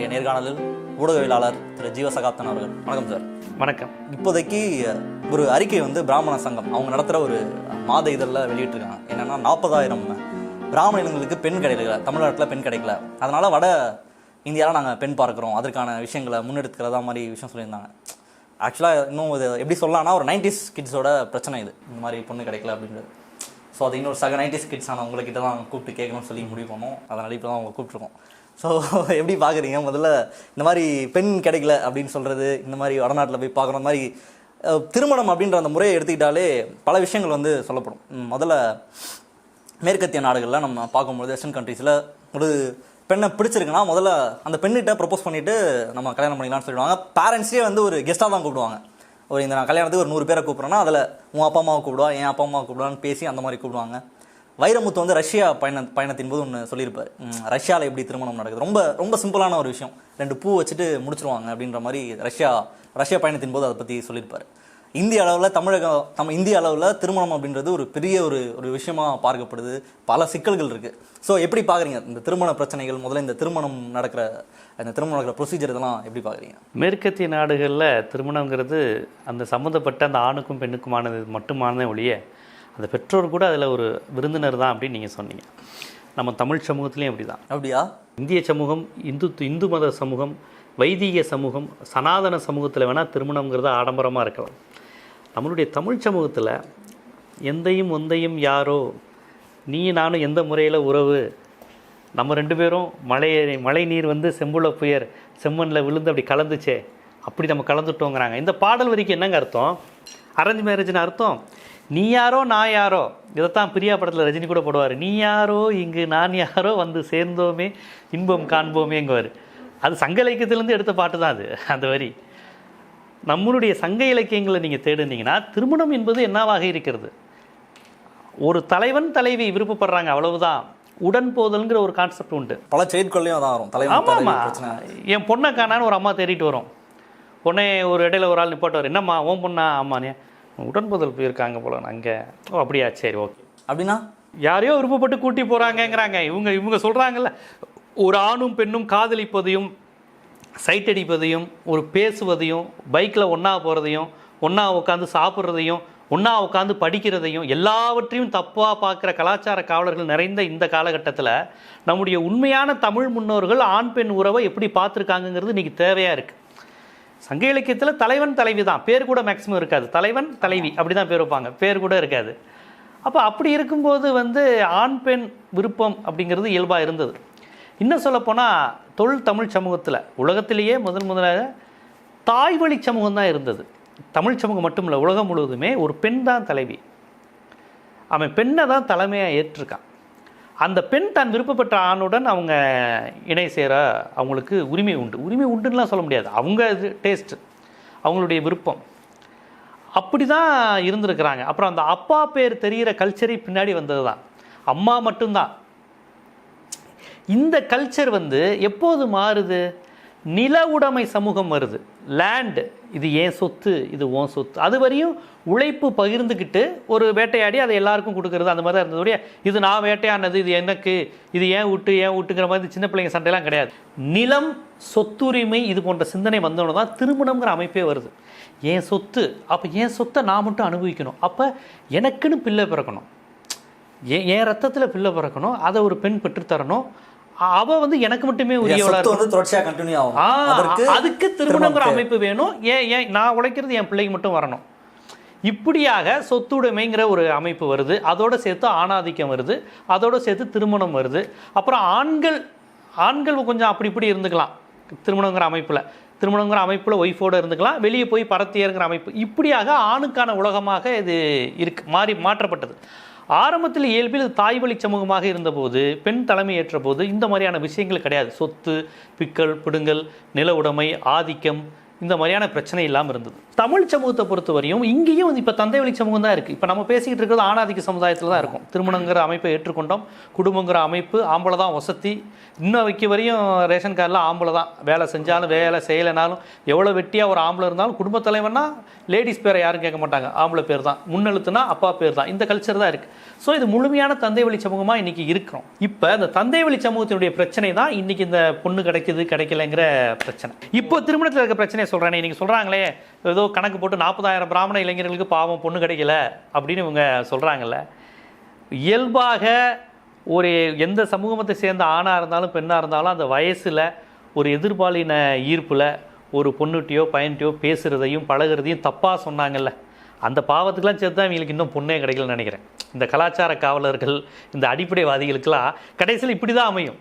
இன்றைய நேர்காணலில் ஊடகவியலாளர் திரு ஜீவசகாப்தன் அவர்கள். வணக்கம் சார். வணக்கம். இப்போதைக்கு ஒரு அறிக்கை வந்து பிராமண சங்கம் அவங்க நடத்துகிற ஒரு மாத இதழில் வெளியிட்டிருக்காங்க. என்னென்னா நாற்பதாயிரம் பிராமண இனங்களுக்கு பெண் கிடைக்கல தமிழ்நாட்டில் பெண் கிடைக்கல. அதனால் வட இந்தியாவில் நாங்கள் பெண் பார்க்குறோம். அதற்கான விஷயங்களை முன்னெடுக்கிறதா மாதிரி விஷயம் சொல்லியிருந்தாங்க. ஆக்சுவலாக இன்னும் இது எப்படி சொல்லலாம்னா ஒரு நைன்டிஸ் கிட்ஸோட பிரச்சனை இது. இந்த மாதிரி பொண்ணு கிடைக்கல அப்படின்றது. ஸோ அது இன்னொரு சக நைன்டிஸ் கிட்ஸ் ஆன உங்கள்கிட்ட தான் கூப்பிட்டு கேட்கணும்னு சொல்லி முடிவு பண்ணோம். அதனால் இப்போ தான் அவங்க கூப்பிட்ருக்கோம் ஸோ எப்படி பார்க்குறீங்க? முதல்ல இந்த மாதிரி பெண் கிடைக்கல அப்படின்னு சொல்கிறது இந்த மாதிரி வடநாட்டில் போய் பார்க்குற மாதிரி திருமணம் அப்படின்ற அந்த முறையை எடுத்துக்கிட்டாலே பல விஷயங்கள் வந்து சொல்லப்படும். முதல்ல மேற்கத்திய நாடுகளில் நம்ம பார்க்கும்பொழுது வெஸ்டர்ன் கண்ட்ரீஸில் ஒரு பெண்ணை பிடிச்சிருக்குன்னா முதல்ல அந்த பெண்ணிட்ட ப்ரப்போஸ் பண்ணிவிட்டு நம்ம கல்யாணம் பண்ணிக்கலாம்னு சொல்லிடுவாங்க. பேரண்ட்ஸே வந்து ஒரு கெஸ்ட்டாக தான் கூப்பிடுவாங்க. ஒரு இந்த நான் கல்யாணத்துக்கு ஒரு நூறு பேரை கூப்பிட்றேன்னா அதில் உன் அப்பா அம்மாவை கூப்பிடுவா என் அப்பா அம்மாவை கூப்பிடுவான்னு பேசி அந்த மாதிரி கூப்பிடுவாங்க. வைரமுத்து வந்து ரஷ்யா பயண பயணத்தின் போது ஒன்று சொல்லியிருப்பார் ரஷ்யாவில் எப்படி திருமணம் நடக்குது? ரொம்ப ரொம்ப சிம்பிளான ஒரு விஷயம். ரெண்டு பூ வச்சுட்டு முடிச்சிருவாங்க அப்படின்ற மாதிரி ரஷ்யா ரஷ்யா பயணத்தின் போது அதை பற்றி சொல்லியிருப்பார். இந்திய அளவில் தமிழகம் நம்ம இந்திய அளவில் திருமணம் அப்படின்றது ஒரு பெரிய ஒரு ஒரு விஷயமா பார்க்கப்படுது. பல சிக்கல்கள் இருக்குது ஸோ எப்படி பார்க்குறீங்க இந்த திருமண பிரச்சனைகள் முதல்ல இந்த திருமணம் நடக்கிற இந்த திருமணம் நடக்கிற ப்ரொசீஜர் இதெல்லாம் எப்படி பார்க்குறீங்க மேற்கத்திய நாடுகளில் திருமணங்கிறது அந்த சம்மந்தப்பட்ட அந்த ஆணுக்கும் பெண்ணுக்குமானது மட்டுமானதே ஒழிய அந்த பெற்றோர் கூட அதில் ஒரு விருந்தினர் தான் அப்படின்னு நீங்கள் சொன்னீங்க. நம்ம தமிழ் சமூகத்துலேயும் அப்படி தான் அப்படியா? இந்திய சமூகம் இந்து இந்து மத சமூகம் வைதிக சமூகம் சனாதன சமூகத்தில் வேணால் திருமணங்கிறது ஆடம்பரமாக இருக்கலாம். நம்மளுடைய தமிழ் சமூகத்தில் எந்தையும் ஒந்தையும் யாரோ நீ நானும் எந்த முறையில் உறவு நம்ம ரெண்டு பேரும் மழை மழை நீர் வந்து செம்புல புயர் செம்மண்ணில் விழுந்து அப்படி கலந்துச்சே அப்படி நம்ம கலந்துட்டோங்கிறாங்க. இந்த பாடல் வரிக்கு என்னங்க அர்த்தம்? அரேஞ்ச் மேரேஜ்னு அர்த்தம்? நீ யாரோ நான் யாரோ. இதைத்தான் பிரியா படத்தில் ரஜினி கூட போடுவார். நீ யாரோ இங்கு நான் யாரோ வந்து சேர்ந்தோமே இன்பம் காண்போமேங்குவார். அது சங்க இலக்கியத்திலேருந்து எடுத்த பாட்டு தான் அது அந்த வரி. நம்மளுடைய சங்க இலக்கியங்களை நீங்கள் தேடுனீங்கன்னா திருமணம் என்பது என்னவாக இருக்கிறது? ஒரு தலைவன் தலைவி விருப்பப்படுறாங்க அவ்வளவுதான். உடன் போதல்ங்கிற ஒரு கான்செப்ட் உண்டு. பல செயற்கொள்ளையும் அதான் வரும். ஆமாம் என் பொண்ணை காணான்னு ஒரு அம்மா தேடிட்டு வரும். பொண்ணை ஒரு இடையில ஒரு ஆள் நிப்பாட்டுவார். என்னம்மா உன் பொண்ணா? ஆமாண்ணே உடன் போதல் போயிருக்காங்க போல அங்கே. ஓ அப்படியா? சரி ஓகே. அப்படின்னா? யாரையோ விருப்பப்பட்டு கூட்டி போகிறாங்கங்கிறாங்க இவங்க இவங்க சொல்கிறாங்கல்ல ஒரு ஆணும் பெண்ணும் காதலிப்பதையும் சைட் அடிப்பதையும் ஒரு பேசுவதையும் பைக்கில் ஒன்றா போகிறதையும் ஒன்றா உட்காந்து சாப்பிட்றதையும் ஒன்றா உட்காந்து படிக்கிறதையும் எல்லாவற்றையும் தப்பாக பார்க்குற கலாச்சார காவலர்கள் நிறைந்த இந்த காலகட்டத்தில் நம்முடைய உண்மையான தமிழ் முன்னோர்கள் ஆண் பெண் உறவை எப்படி பார்த்துருக்காங்கங்கிறது இன்றைக்கி தேவையாக இருக்குது சங்க இலக்கியத்தில் தலைவன் தலைவி தான். பேர் கூட மேக்ஸிமம் இருக்காது. தலைவன் தலைவி அப்படி தான் பேர் வைப்பாங்க. பேர் கூட இருக்காது. அப்போ அப்படி இருக்கும்போது வந்து ஆண் பெண் விருப்பம் அப்படிங்கிறது இயல்பாக இருந்தது. இன்னும் சொல்லப்போனால் தொழில் தமிழ் சமூகத்தில் உலகத்திலேயே முதன் முதலாக தாய் வழி சமூகம் தான் இருந்தது. தமிழ் சமூகம் மட்டும் இல்லை உலகம் முழுவதுமே ஒரு பெண் தான் தலைவி. அவன் பெண்ணை தான் தலைமையாக ஏற்றிருக்கான். அந்த பெண் தான் விருப்பப்பட்ட ஆணுடன் அவங்க இணை சேர அவங்களுக்கு உரிமை உண்டு. உரிமை உண்டுன்னுலாம் சொல்ல முடியாது. அவங்க இது டேஸ்ட் அவங்களுடைய விருப்பம். அப்படி தான் இருந்திருக்கிறாங்க. அப்புறம் அந்த அப்பா பேர் தெரிகிற கல்ச்சரே பின்னாடி வந்தது தான் அம்மா மட்டும்தான். இந்த கல்ச்சர் வந்து எப்போது மாறுது? நில உடைமை சமூகம் வருது. லேண்டு இது ஏன் சொத்து இது ஓன் சொத்து. அது வரையும் உழைப்பு பகிர்ந்துக்கிட்டு ஒரு வேட்டையாடி அதை எல்லாருக்கும் கொடுக்கறது அந்த மாதிரி தான் இருந்தது இது நான் வேட்டையானது இது எனக்கு இது ஏன் விட்டு ஏன் விட்டுங்கிற மாதிரி சின்ன பிள்ளைங்க சண்டைலாம் கிடையாது. நிலம் சொத்துரிமை இது போன்ற சிந்தனை வந்தோன்னு தான் திருமணம்ங்கிற அமைப்பே வருது. என் சொத்து? அப்போ என் சொத்தை நான் மட்டும் அனுபவிக்கணும்? அப்போ எனக்குன்னு பிள்ளை பிறக்கணும். ஏன் என் ரத்தத்தில் பிள்ளை பிறக்கணும்? அதை ஒரு பெண் பெற்றுத்தரணும். அவ வந்து எனக்கு மட்டுமே உரியவளா வந்து தொடர்ச்சியா கண்டினியூ ஆகும். அதுக்கு திருமணங்கிற அமைப்பு வேணும். ஏன் ஏன் நான் உழைக்கிறது என் பிள்ளைக்கு மட்டும் வரணும். இப்படியாக சொத்துடைமைங்கிற ஒரு அமைப்பு வருது. அதோட சேர்த்து ஆணாதிக்கம் வருது. அதோட சேர்த்து திருமணம் வருது. அப்புறம் ஆண்கள் ஆண்கள் கொஞ்சம் அப்படி இப்படி இருந்துக்கலாம். திருமணங்கிற அமைப்பில். திருமணங்கிற அமைப்பில் ஒய்ஃபோடு இருந்துக்கலாம். வெளியே போய் பரத்தியருங்கிற அமைப்பு. இப்படியாக ஆணுக்கான உலகமாக இது இருக்கு மாறி மாற்றப்பட்டது. ஆரம்பத்தில் இயல்பில் தாய் வழி சமூகமாக இருந்தபோது பெண் தலைமை ஏற்ற போது இந்த மாதிரியான விஷயங்கள் கிடையாது. சொத்து பிக்கல் பிடுங்கல் நில உடைமை ஆதிக்கம் இந்த மாதிரியான பிரச்சனை இல்லாமல் இருந்தது. தமிழ் சமூகத்தை பொறுத்தவரையும் இங்கேயும் வந்து இப்போ தந்தை வழி சமூகம் தான் இருக்குது இப்போ நம்ம பேசிக்கிட்டு இருக்கிறது ஆணாதிக்க சமுதாயத்தில் தான் இருக்கும். திருமணங்கிற அமைப்பை ஏற்றுக்கொண்டோம். குடும்பங்கிற அமைப்பு ஆம்பளை தான் வசதி. இன்னும் வைக்க வரையும் ரேஷன் கார்டில் ஆம்பளை தான். வேலை செஞ்சாலும் வேலை செய்யலைனாலும் எவ்வளோ வெட்டியாக ஒரு ஆம்பளை இருந்தாலும் குடும்ப தலைவனா லேடிஸ் பேரை யாரும் கேட்க மாட்டாங்க. ஆம்பளை பேர் தான். முன்னெழுத்துனா அப்பா பேர் தான். இந்த கல்ச்சர் தான் இருக்குது ஸோ இது முழுமையான தந்தை வழி சமூகமாக இன்றைக்கி இருக்கிறோம். இப்போ இந்த தந்தை வழி சமூகத்தினுடைய பிரச்சனை தான் இன்றைக்கி இந்த பொண்ணு கிடைக்குது கிடைக்கலங்கிற பிரச்சனை. இப்போ திருமணத்தில் இருக்க பிரச்சனை சொல்கிறேனே நீங்கள் சொல்கிறாங்களே ஏதோ கணக்கு போட்டு நாற்பதாயிரம் பிராமண இளைஞர்களுக்கு பாவம் பொண்ணு கிடைக்கல அப்படின்னு இவங்க சொல்கிறாங்கல்ல இயல்பாக ஒரு எந்த சமூகத்தை சேர்ந்த ஆணாக இருந்தாலும் பெண்ணாக இருந்தாலும் அந்த வயசில் ஒரு எதிர்பாலின ஈர்ப்பில் ஒரு பொண்ணுட்டியோ பையன்கிட்டயோ பேசுகிறதையும் பழகுறதையும் தப்பாக சொன்னாங்கல்ல. அந்த பாவத்துக்கெலாம் சேர்த்து தான் இவங்களுக்கு இன்னும் பொண்ணே கிடைக்கலன்னு நினைக்கிறேன். இந்த கலாச்சார காவலர்கள் இந்த அடிப்படைவாதிகளுக்கெல்லாம் கடைசியில் இப்படி தான் அமையும்.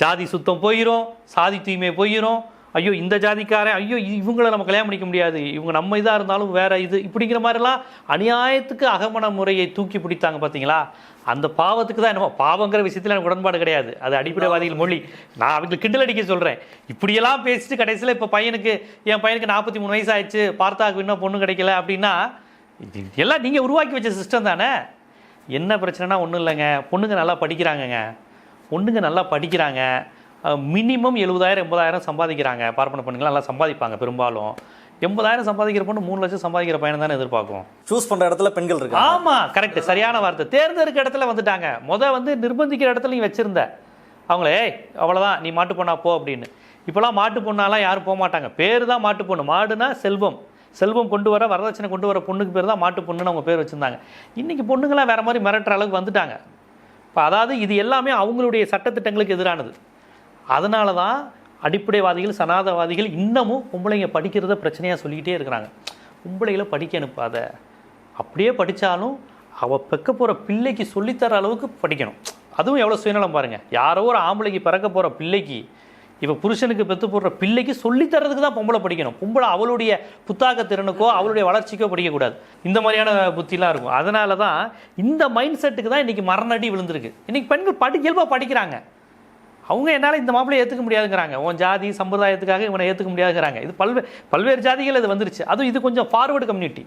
ஜாதி சுத்தம் போயிடும் சாதி தூய்மை போயிடும் ஐயோ இந்த ஜாதிக்காரன் ஐயோ இவங்கள நம்ம கல்யாணம் பண்ணிக்க முடியாது. இவங்க நம்ம இதாக இருந்தாலும் வேற இது. இப்படிங்கிற மாதிரிலாம் அநியாயத்துக்கு அகமண முறையை தூக்கி பிடித்தாங்க பார்த்தீங்களா அந்த பாவத்துக்கு தான் என்னமோ பாவங்கிற விஷயத்தில் எனக்கு உடன்பாடு கிடையாது. அது அடிப்படைவாதிகள் மொழி. நான் அவங்களுக்கு கிண்டல் அடிக்க சொல்கிறேன் இப்படியெல்லாம் பேசிட்டு கடைசியில் இப்போ பையனுக்கு என் பையனுக்கு நாற்பத்தி மூணு வயசு ஆயிடுச்சு பார்த்தாக்கு இன்னும் பொண்ணு கிடைக்கல அப்படின்னா எல்லாம் நீங்கள் உருவாக்கி வச்ச சிஸ்டம் தானே? என்ன பிரச்சனைனா ஒன்றும் இல்லைங்க. பொண்ணுங்க நல்லா படிக்கிறாங்கங்க. பொண்ணுங்க நல்லா படிக்கிறாங்க. மினிமம் எழுபதாயிரம் எண்பதாயிரம் சம்பாதிக்கிறாங்க. பார்ப்பன பெண்கள் நல்லா சம்பாதிப்பாங்க பெரும்பாலும். எண்பதாயிரம் சம்பாதிக்கிற பொண்ணு மூணு லட்சம் சம்பாதிக்கிற பையனை தானே எதிர்பார்க்கும். சூஸ் பண்ற இடத்துல பெண்கள் இருக்காங்க. ஆமா கரெக்ட் சரியான வார்த்தை. தேர்ந்தெடுக்க இடத்துல வந்துட்டாங்க. முத வந்து நிர்பந்திக்கிற இடத்துல நீ வச்சிருந்த. அவங்களே "ஏய், அவ்வளவுதான். நீ மாட்டு பொண்ணா போ அப்படின்னு. இப்போலாம் மாட்டு பொண்ணாலாம் யாரும் போக மாட்டாங்க. பேர் தான் மாட்டு பொண்ணு. மாடுனா செல்வம். செல்வம் கொண்டு வர வரதட்சணை கொண்டு வர பொண்ணுக்கு பேர் தான் மாட்டு பொண்ணுன்னு அவங்க பேர் வச்சிருந்தாங்க. இன்னைக்கு பொண்ணுங்களாம் வேற மாதிரி மிரட்டுற அளவுக்கு வந்துட்டாங்க. இப்போ அதாவது இது எல்லாமே அவங்களுடைய சட்டத்திட்டங்களுக்கு எதிரானது. அதனால தான் அடிப்படைவாதிகள் சனாதவாதிகள் இன்னமும் பொம்பளைங்க படிக்கிறத பிரச்சனையாக சொல்லிக்கிட்டே இருக்கிறாங்க. பொம்பளைகளை படிக்க அனுப்பாத. அப்படியே படித்தாலும் அவள் பெக்க போகிற பிள்ளைக்கு சொல்லித்தர அளவுக்கு படிக்கணும். அதுவும் எவ்வளோ சுயநலம் பாருங்கள் யாரோ ஒரு ஆம்பளைக்கு பிறக்க போகிற பிள்ளைக்கு இப்போ புருஷனுக்கு பெற்று போடுற பிள்ளைக்கு சொல்லித்தரதுக்கு தான் பொம்பளை படிக்கணும். பொம்பளை அவளுடைய புத்தாக்க திறனுக்கோ அவளுடைய வளர்ச்சிக்கோ படிக்கக்கூடாது. இந்த மாதிரியான புத்திலாம் இருக்கும். அதனால தான் இந்த மைண்ட் செட்டுக்கு தான் இன்றைக்கி மரணடி விழுந்திருக்கு. இன்றைக்கி பெண்கள் படி இயல்பாக படிக்கிறாங்க. அவங்க என்னால் இந்த மாப்பிள்ளை ஏற்றுக்க முடியாதுங்கிறாங்க. உன் ஜாதி சம்பிரதாயத்துக்காக இவனை ஏற்றுக்க முடியாதுங்கிறாங்க. இது பல்வே பல்வேறு ஜாதிகள் இது வந்துருச்சு. அதுவும் இது கொஞ்சம் ஃபார்வர்டு கம்யூனிட்டி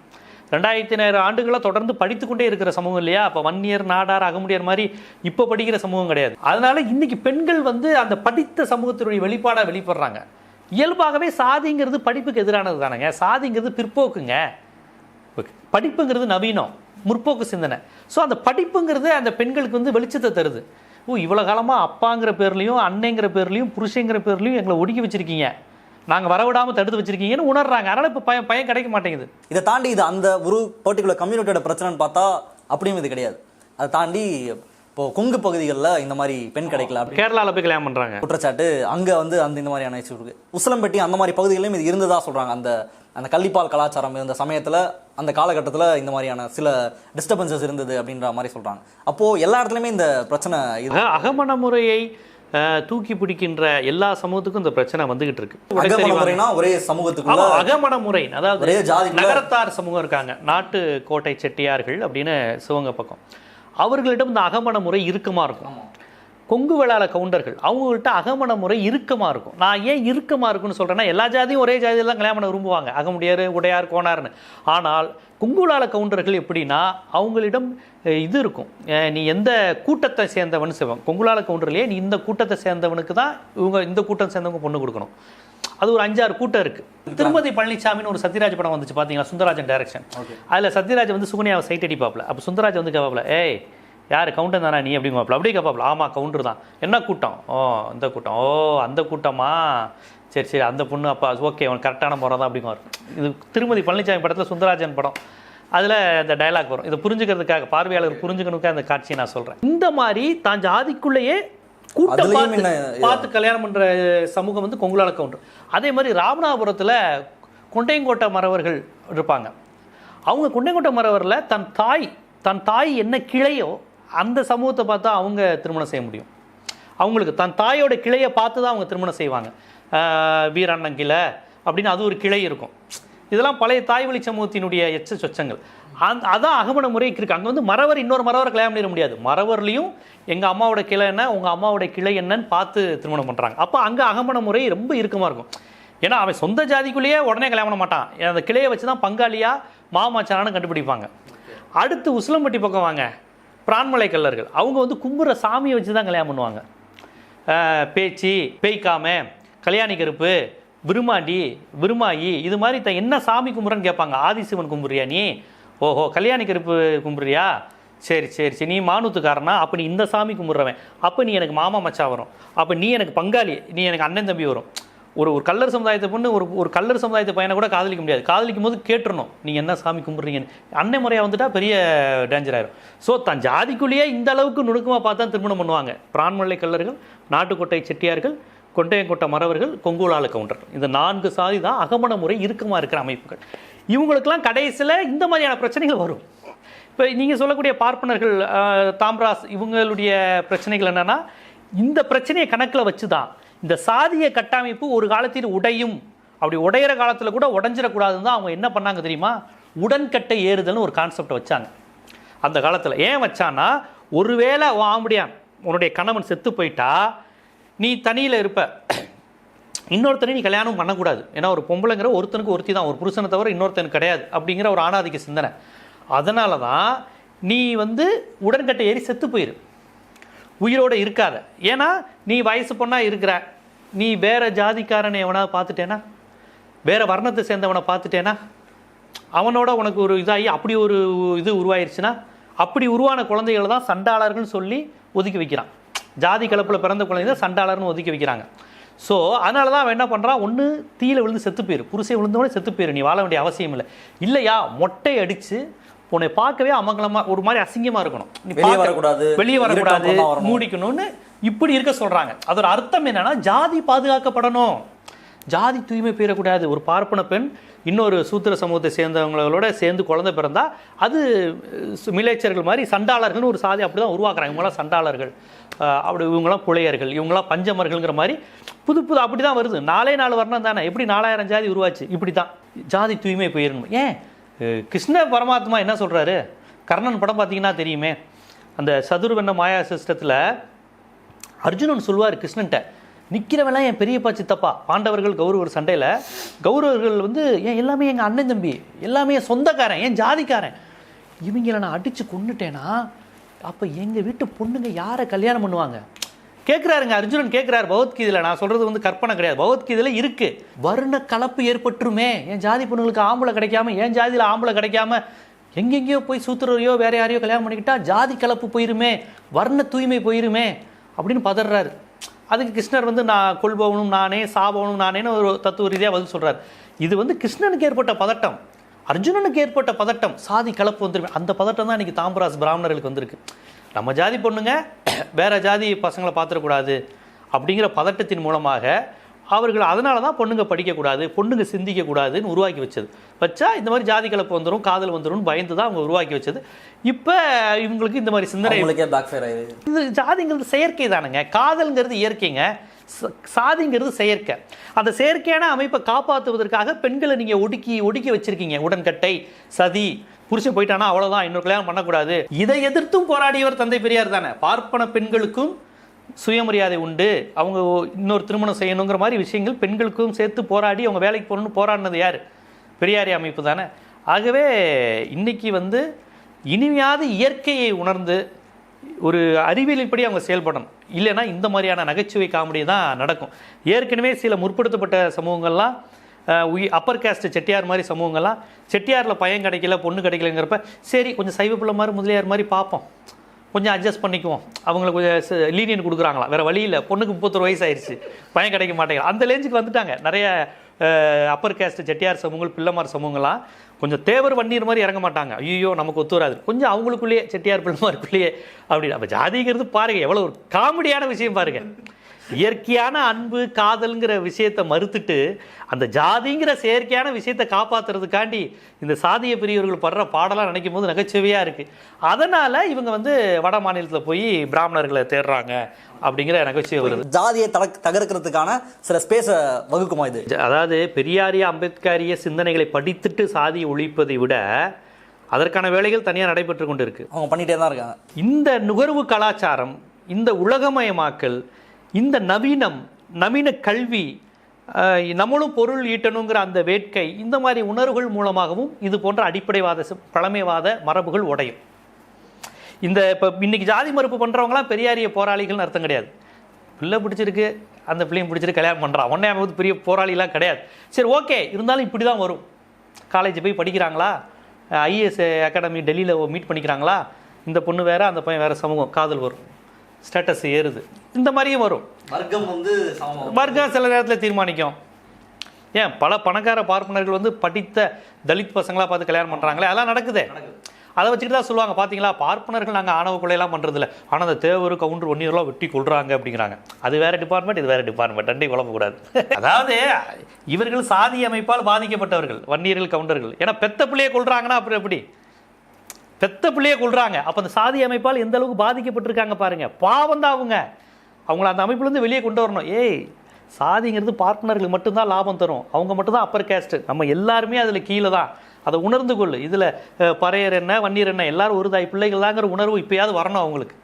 ரெண்டாயிரத்தி நேரம் ஆண்டுகளாக தொடர்ந்து படித்துக்கொண்டே இருக்கிற சமூகம் இல்லையா? அப்போ வன்னியர் நாடார் அகமுடியர் மாதிரி இப்போ படிக்கிற சமூகம் கிடையாது. அதனால இன்னைக்கு பெண்கள் வந்து அந்த படித்த சமூகத்தினுடைய வெளிப்பாடாக வெளிப்படுறாங்க. இயல்பாகவே சாதிங்கிறது படிப்புக்கு எதிரானது தானேங்க. சாதிங்கிறது பிற்போக்குங்க. ஓகே. படிப்புங்கிறது நவீனம் முற்போக்கு சிந்தனை. ஸோ அந்த படிப்புங்கிறது அந்த பெண்களுக்கு வந்து வெளிச்சத்தை தருது. ஓ இவ்வளோ காலமாக அப்பாங்கிற பேர்லையும் அன்னைங்கிற பேர்லையும் புருஷங்கிற பேர்லையும் எங்களை ஒடுக்கி வச்சிருக்கீங்க. நாங்கள் வரவிடாமல் தடுத்து வச்சிருக்கீங்கன்னு உணர்றாங்க. அதனால் இப்போ பையன் பையன் கிடைக்க மாட்டேங்குது. இதை தாண்டி இது அந்த ஒரு பர்டிகுலர் கம்யூனிட்டியோட பிரச்சனைன்னு பார்த்தா அப்படியும் இது கிடையாது. அதை தாண்டி இப்போ கொங்கு பகுதிகளில் இந்த மாதிரி பெண் கிடைக்கல கேரளாவில் போய் கல்யாணம் பண்ணுறாங்க குற்றச்சாட்டு அங்க வந்து அந்த இந்த மாதிரியான இஷ்யூ இருக்கு. உசிலம்பட்டி அந்த மாதிரி பகுதிகளிலும் இது இருந்ததா சொல்றாங்க அந்த அந்த கள்ளிப்பால் கலாச்சாரம் இருந்த சமயத்துல அந்த காலகட்டத்துல இந்த மாதிரியான சில டிஸ்டர்பன்சஸ் இருந்தது அப்படின்ற மாதிரி சொல்றாங்க. அப்போ எல்லா இடத்துலயுமே இந்த பிரச்சனை இது. அக- அகமண முறையை தூக்கி பிடிக்கின்ற எல்லா சமூகத்துக்கும் இந்த பிரச்சனை வந்துகிட்டு இருக்கு. ஒரே சமூகத்துக்குள்ள ஆமா, அகமண முறை. அதாவது நகரத்தார் சமூகம் இருக்காங்க. நாட்டு கோட்டை செட்டியார்கள் அப்படின்னு சிவங்க பக்கம். அவர்களிடம் இந்த அகமண முறை இறுக்கமா இருக்கும்? கொங்கு வேளாள கவுண்டர்கள். அவங்கள்ட்ட அகமண முறை இறுக்கமா இருக்கும். நான் ஏன் இறுக்கமா இருக்குன்னு சொல்றேன்னா எல்லா ஜாதியும் ஒரே ஜாதியில் தான் கல்யாணம் பண்ண விரும்புவாங்க. அகமுடியார் உடையார் கோனார்னு ஆனால் கொங்குளால கவுண்டர்கள் எப்படின்னா அவங்களிடம் இது இருக்கும். நீ எந்த கூட்டத்தை சேர்ந்தவன் செய்வாங்க கொங்குளால கவுண்டர்லயே நீ இந்த கூட்டத்தை சேர்ந்தவனுக்கு தான் இவங்க இந்த கூட்டம் சேர்ந்தவங்க பொண்ணு கொடுக்கணும்? அது ஒரு அஞ்சாறு கூட்டம் இருக்கு. திருமதி பழனிசாமின்னு ஒரு சத்யராஜ் படம் வந்துச்சு பாத்தீங்களா? சுந்தரராஜன் டைரக்ஷன் அதுல சத்யராஜ் வந்து சுகன்யாவை சைட் அடிப்பாப்ல. அப்போ சுந்தரராஜ் வந்து கேப்பாப்ல ஏய் யார்? கவுண்டர் தானா நீ அப்படிங்குவாப்ல அப்படியே கேப்பாப்ல. ஆமா கவுண்டர் தான். என்ன கூட்டம்? ஓ இந்த கூட்டம். ஓ அந்த கூட்டமா? சரி சரி அந்த பொண்ணு அப்பா ஓகே அவன் கரெக்டான முறை தான் அப்படிங்குவார். இது திருமதி பழனிசாமி படத்துல சுந்தரராஜன் படம். அதில் இந்த டயலாக் வரும். இதை புரிஞ்சுக்கிறதுக்காக பார்வையாளர் புரிஞ்சுக்கணுக்காக அந்த காட்சியை நான் சொல்கிறேன் இந்த மாதிரி தான் ஜாதிக்குள்ளேயே கூட்டம் பார்த்து கல்யாணம் பண்ற சமூகம் வந்து கொங்குலால கவுண்டர் அதே மாதிரி ராமநாதபுரத்துல கொண்டையங்கோட்டை மறவர்கள் இருப்பாங்க. அவங்க கொண்டையங்கோட்டை மறவரில் தன் தாய் தன் தாய் என்ன கிளையோ அந்த சமூகத்தை பார்த்தா அவங்க திருமணம் செய்ய முடியும். அவங்களுக்கு தன் தாயோட கிளையை பார்த்து தான் அவங்க திருமணம் செய்வாங்க. வீரண்ணன் கிளை அப்படின்னு அது ஒரு கிளை இருக்கும். இதெல்லாம் பழைய தாய்வழி சமூகத்தினுடைய எச்ச சொச்சங்கள். அந் அதான் அகமண முறைக்கு இருக்குது அங்கே வந்து மறவர் இன்னொரு மறவரை கல்யாணம் பண்ணிட முடியாது. மறவர்லேயும் எங்கள் அம்மாவோட கிளை என்ன உங்கள் அம்மாவோட கிளை என்னன்னு பார்த்து திருமணம் பண்ணுறாங்க அப்போ அங்கே அகமண முறை ரொம்ப இறுக்கமாக இருக்கும். ஏன்னா அவன் சொந்த ஜாதிக்குள்ளேயே உடனே கல்யாணம் பண்ண மாட்டான். அந்த கிளையை வச்சு தான் பங்காளியாக மாமாச்சாரான்னு கண்டுபிடிப்பாங்க. அடுத்து உசிலம்பட்டி பக்கம் வாங்க. பிரான்மலை கல்லர்கள் அவங்க வந்து கும்புற சாமியை வச்சு தான் கல்யாணம் பண்ணுவாங்க. பேச்சு பேச்சி பேய்க்காம கல்யாணி கருப்பு விருமாண்டி விருமாயி இது மாதிரி த என்ன சாமி கும்புறன்னு கேட்பாங்க. ஆதிசிவன் கும்புறியா நீ? ஓஹோ கல்யாணி கருப்பு கும்புறியா? சரி சரி சரி நீ மானூத்துக்காரனா? அப்போ நீ இந்த சாமி கும்பிட்றவன் அப்போ நீ எனக்கு மாமா மச்சா வரும். அப்போ நீ எனக்கு பங்காளி நீ எனக்கு அண்ணன் தம்பி வரும். ஒரு ஒரு கல்லர் சமுதாயத்தை பொண்ணு ஒரு ஒரு கல்லர் சமுதாயத்தை பையனை கூட காதலிக்க முடியாது. காதலிக்கும் போது கேட்டுறணும். நீங்கள் என்ன சாமி கும்பிட்றீங்கன்னு. அன்னை முறையாக வந்துட்டா பெரிய டேஞ்சர் ஆயிரும். ஸோ தன் ஜாதிக்குள்ளேயே இந்த அளவுக்கு நுணுக்கமாக பார்த்தா திருமணம் பண்ணுவாங்க. பிரான்மலை கல்லர்கள் நாட்டுக்கோட்டை செட்டியார்கள் கொண்டையங்கோட்டை மறவர்கள் கொங்குலால கவுண்டர் இந்த நான்கு சாதி தான் அகமண முறை இறுக்கமாக இருக்கிற அமைப்புகள். இவங்களுக்கெல்லாம் கடைசியில் இந்த மாதிரியான பிரச்சனைகள் வரும். இப்போ நீங்கள் சொல்லக்கூடிய பார்ப்பனர்கள் தாம்ராஸ் இவங்களுடைய பிரச்சனைகள் என்னென்னா இந்த பிரச்சனையை கணக்கில் வச்சு தான் இந்த சாதிய கட்டமைப்பு ஒரு காலத்தில் உடையும். அப்படி உடையிற காலத்தில் கூட உடஞ்சிடக்கூடாதுன்னு தான் அவங்க என்ன பண்ணாங்க தெரியுமா? உடன்கட்டை ஏறுதல்னு ஒரு கான்செப்டை வச்சாங்க. அந்த காலத்தில் ஏன் வச்சான்னா ஒருவேளை உன் ஆம்படியான் உன்னுடைய கணவன் செத்து போயிட்டா நீ தனியில் இருப்ப. இன்னொருத்தனை நீ கல்யாணம் பண்ணக்கூடாது. ஏன்னா ஒரு பொம்பளைங்கிற ஒருத்தனுக்கு ஒருத்தி தான். ஒரு புருஷனை தவிர இன்னொருத்தனுக்கு கிடையாது. அப்படிங்கிற ஒரு ஆணாதிக்க சிந்தனை. அதனால தான் நீ வந்து உடன்கட்டை ஏறி செத்து போயிரு. உயிரோட இருக்காத. ஏன்னா நீ வயசு பொண்ணாக இருக்கிற நீ வேறு ஜாதிக்காரனை எவனாவது பார்த்துட்டேனா? வேறு வர்ணத்தை சேர்ந்தவனை பார்த்துட்டேனா? அவனோட உனக்கு ஒரு இதாகி அப்படி ஒரு இது உருவாயிருச்சுன்னா அப்படி உருவான குழந்தைகளை தான் சண்டாளர்கள்னு சொல்லி ஒதுக்கி வைக்கிறான். ஜாதி கலப்பில் பிறந்த குழந்தைங்க சண்டாளர்னு ஒதுக்கி வைக்கிறாங்க. ஸோ அதனால தான் அவன் என்ன பண்ணுறான் ஒன்று தீயில விழுந்து செத்து போயிரு. புருஷை விழுந்தவனே செத்து போயிரு. நீ வாழ வேண்டிய அவசியம் இல்லை இல்லையா? மொட்டை அடித்து உன்னை பார்க்கவே அமங்கலமா ஒரு மாதிரி அசிங்கமா இருக்கணும். நீ வெளியே வரக்கூடாது, வெளியே வரக்கூடாது. மூடிக்கணும்னு இப்படி இருக்க சொல்றாங்க. அதோட அர்த்தம் என்னன்னா ஜாதி பாதுகாக்கப்படணும். ஜாதி தூய்மை பெறக்கூடாது. ஒரு பார்ப்பன பெண் இன்னொரு சூத்திர சமூகத்தை சேர்ந்தவங்களோட சேர்ந்து குழந்தை பிறந்தா அது மிலேச்சர்கள் மாதிரி சண்டாளர்கள்னு ஒரு சாதி அப்படி தான் உருவாக்குறாங்க. இவங்களாம் சண்டாளர்கள். அப்படி இவங்களாம் புலையர்கள் இவங்களாம் பஞ்சமர்கள்ங்கிற மாதிரி புது புது அப்படி தான் வருது. நாலே நாலு வர்ணம் தானே? எப்படி நாலாயிரம் ஜாதி உருவாச்சு? இப்படி தான் ஜாதி தூய்மை போயிடணும் ஏன்? கிருஷ்ண பரமாத்மா என்ன சொல்கிறாரு கர்ணன் படம் பார்த்தீங்கன்னா தெரியுமே. அந்த சதுர்வண்ண மாயா சிஸ்டத்தில் அர்ஜுனன் சொல்லுவார் கிருஷ்ணன்ட்ட நிற்கிறவெல்லாம் என் பெரியப்பா சித்தப்பா பாண்டவர்கள் கௌரவர் சண்டையில் கௌரவர்கள் வந்து ஏன் எல்லாமே எங்கள் அண்ணன் தம்பி எல்லாமே என் சொந்தக்காரன் என் ஜாதிக்காரன். இவங்கள நான் அடித்து கொண்டுட்டேன்னா அப்போ எங்கள் வீட்டு பொண்ணுங்க யாரை கல்யாணம் பண்ணுவாங்க? கேட்குறாருங்க அர்ஜுனன் கேட்குறாரு பகவத்கீதையில் நான் சொல்கிறது வந்து கற்பனை கிடையாது. பகவத்கீதையில் இருக்குது வருண கலப்பு ஏற்பட்டுருமே. என் ஜாதி பொண்ணுங்களுக்கு ஆம்பளை கிடைக்காம என் ஜாதியில் ஆம்பளை கிடைக்காம எங்கெங்கேயோ போய் சூத்துறையோ வேற யாரையோ கல்யாணம் பண்ணிக்கிட்டா ஜாதி கலப்பு போயிருமே வர்ண தூய்மை போயிருமே அப்படின்னு பதறாரு. அதுக்கு கிருஷ்ணர் வந்து நான் கொள்பவனும் நானே சாபவனும் நானேன்னு ஒரு தத்துவ ரீதியாக பதில் சொல்கிறார் இது வந்து கிருஷ்ணனுக்கு ஏற்பட்ட பதட்டம். அர்ஜுனனுக்கு ஏற்பட்ட பதட்டம். சாதி கலப்பு வந்துருமே. அந்த பதட்டம் தான் இன்றைக்கி தாம்பராஸ் பிராமணர்களுக்கு வந்திருக்கு. நம்ம ஜாதி பொண்ணுங்க வேற ஜாதி பசங்களை பார்த்துடக்கூடாது அப்படிங்கிற பதட்டத்தின் மூலமாக அவர்கள் அதனால தான் பொண்ணுங்க படிக்கக்கூடாது பொண்ணுங்க சிந்திக்கக்கூடாதுன்னு உருவாக்கி வச்சது. வச்சா இந்த மாதிரி ஜாதி கலப்பு வந்துடும் காதல் வந்துடும் பயந்து தான் அவங்க உருவாக்கி வச்சது. இப்போ இவங்களுக்கு இந்த மாதிரி சிந்தனை இது ஜாதிங்கிறது செயற்கை தானுங்க. காதல்ங்கிறது இயற்கைங்க. சாதிங்கிறது செயற்கை. அந்த செயற்கையான அமைப்பை காப்பாற்றுவதற்காக பெண்களை நீங்கள் ஒடுக்கி ஒடுக்கி வச்சிருக்கீங்க. உடன்கட்டை சதி புருஷன் போயிட்டானா அவ்வளோதான் இன்னொரு கல்யாணம் பண்ணக்கூடாது. இதை எதிர்த்தும் போராடியவர் தந்தை பெரியார் தானே. பார்ப்பன பெண்களுக்கும் சுயமரியாதை உண்டு. அவங்க இன்னொரு திருமணம் செய்யணுங்கிற மாதிரி விஷயங்கள் பெண்களுக்கும் சேர்த்து போராடி அவங்க வேலைக்கு போகணும்னு போராடினது யார்? பெரியாரி அமைப்பு தானே. ஆகவே இன்னைக்கு வந்து இனிமையாவது இயற்கையை உணர்ந்து ஒரு அறிவியலின்படி அவங்க செயல்படணும். இல்லைன்னா இந்த மாதிரியான நகைச்சுவை காமெடி தான் நடக்கும். ஏற்கனவே சில முற்படுத்தப்பட்ட சமூகங்கள்லாம் அப்பர் காஸ்ட் செட்டியார் மாதிரி சமூகங்கள்லாம் செட்டியாரில் பையன் கிடைக்கல பொண்ணு கிடைக்கலங்கிறப்ப சரி கொஞ்சம் சைவ பிள்ளை மாதிரி முதலியார் மாதிரி பார்ப்போம். கொஞ்சம் அட்ஜஸ்ட் பண்ணிக்குவோம். அவங்களுக்கு கொஞ்சம் லீனியன் கொடுக்குறாங்களா. வேறு வழி இல்லை. பொண்ணுக்கு முப்பத்தொரு வயசு ஆயிடுச்சு பையன் கிடைக்க மாட்டேங்குது அந்த லேஞ்சுக்கு வந்துட்டாங்க. நிறைய அப்பர் கேஸ்ட் செட்டியார் சமூகங்கள் பிள்ளைமார் சமூகங்களாம் கொஞ்சம் தேவர் வன்னீர் மாதிரி இறங்க மாட்டாங்க. ஐயோ நமக்கு ஒத்து வராது. கொஞ்சம் அவங்களுக்குள்ளேயே செட்டியார் பிள்ளைமாருக்குள்ளேயே அப்படி அப்போ ஜாதிங்கிறது பாருங்க எவ்வளோ ஒரு காமெடியான விஷயம் பாருங்கள் இயற்கையான அன்பு காதல்ங்கிற விஷயத்தை மறுத்துட்டு அந்த ஜாதிங்கிற செயற்கையான விஷயத்தை காப்பாத்துறதுக்காண்டி இந்த சாதிய பெரியவர்கள் படுற பாடலாம் நினைக்கும் போது நகைச்சுவையாக இருக்குது அதனால் இவங்க வந்து வட மாநிலத்தில் போய் பிராமணர்களை தேடுறாங்க அப்படிங்கிற நகைச்சுவை வருது. ஜாதியை தக தகர்க்கிறதுக்கான சில ஸ்பேஸை வகுக்குமா இது? அதாவது பெரியாரிய அம்பேத்கரிய சிந்தனைகளை படித்துட்டு சாதியை ஒழிப்பதை விட அதற்கான வேலைகள் தனியாக நடைபெற்று கொண்டு இருக்கு அவங்க பண்ணிட்டே தான் இருக்காங்க. இந்த நுகர்வு கலாச்சாரம் இந்த உலகமயமாக்கல் இந்த நவீனம் நவீன கல்வி நம்மளும் பொருள் ஈட்டணுங்கிற அந்த வேட்கை இந்த மாதிரி உணர்வுகள் மூலமாகவும் இது போன்ற அடிப்படைவாத பழமைவாத மரபுகள் உடையும். இந்த இப்போ இன்னைக்கு ஜாதி மறுப்பு பண்ணுறவங்களாம் பெரியாரிய போராளிகள்னு அர்த்தம் கிடையாது. பிள்ளை பிடிச்சிருக்கு அந்த பிள்ளையும் பிடிச்சிருக்கு கல்யாணம் பண்ணுறான் உடனே அவன் பெரிய போராளிலாம் கிடையாது. சரி ஓகே இருந்தாலும் இப்படி தான் வரும். காலேஜ் போய் படிக்கிறாங்களா? ஐஏஎஸ் அகாடமி டெல்லியில் மீட் பண்ணிக்கிறாங்களா? இந்த பொண்ணு வேறு அந்த பையன் வேறு சமூகம் காதல் வரும். ஸ்டேட்டஸ் ஏறுது. இந்த மாதிரியும் வரும். வர்க்கம் வந்து வர்க்கம் சில நேரத்தில் தீர்மானிக்கும். ஏன்? பல பணக்கார பார்ப்பனர்கள் வந்து படித்த தலித் பசங்களா பார்த்து கல்யாணம் பண்ணுறாங்களே அதெல்லாம் நடக்குதே. அதை வச்சுட்டு தான் சொல்லுவாங்க பார்த்தீங்களா பார்ப்பனர்கள் நாங்கள் ஆணவ கொலையெல்லாம் பண்ணுறதில்ல ஆனால் அந்த தேவர் கவுண்டர் ஒன்னியர்லாம் வெட்டி கொள்றாங்க அப்படிங்கிறாங்க. அது வேற டிபார்ட்மெண்ட் இது வேற டிபார்ட்மெண்ட் ரெண்டையும் குழம்பக்கூடாது அதாவது இவர்கள் சாதி அமைப்பால் பாதிக்கப்பட்டவர்கள் வன்னியர்கள் கவுண்டர்கள். ஏன்னா பெத்த பிள்ளையை கொள்றாங்கன்னா அப்புறம் எப்படி? பெத்த பிள்ளையை கொள்றாங்க அப்போ அந்த சாதி அமைப்பால் எந்த அளவுக்கு பாதிக்கப்பட்டிருக்காங்க பாருங்க. பாவம் தான் அவங்க. அவங்கள அந்த அமைப்புலேருந்து வெளியே கொண்டு வரணும். ஏய் சாதிங்கிறது பார்ப்பனர்களுக்கு மட்டும்தான் லாபம் தரும். அவங்க மட்டும்தான் அப்பர் கேஸ்ட் நம்ம எல்லாருமே அதில் கீழே தான். அதை உணர்ந்து கொள்ளு. இதில் பறையர் என்ன வன்னியர் என்ன எல்லாரும் ஒரு தாய் பிள்ளைகள் தாங்கிற உணர்வு இப்பயாவது வரணும் அவங்களுக்கு.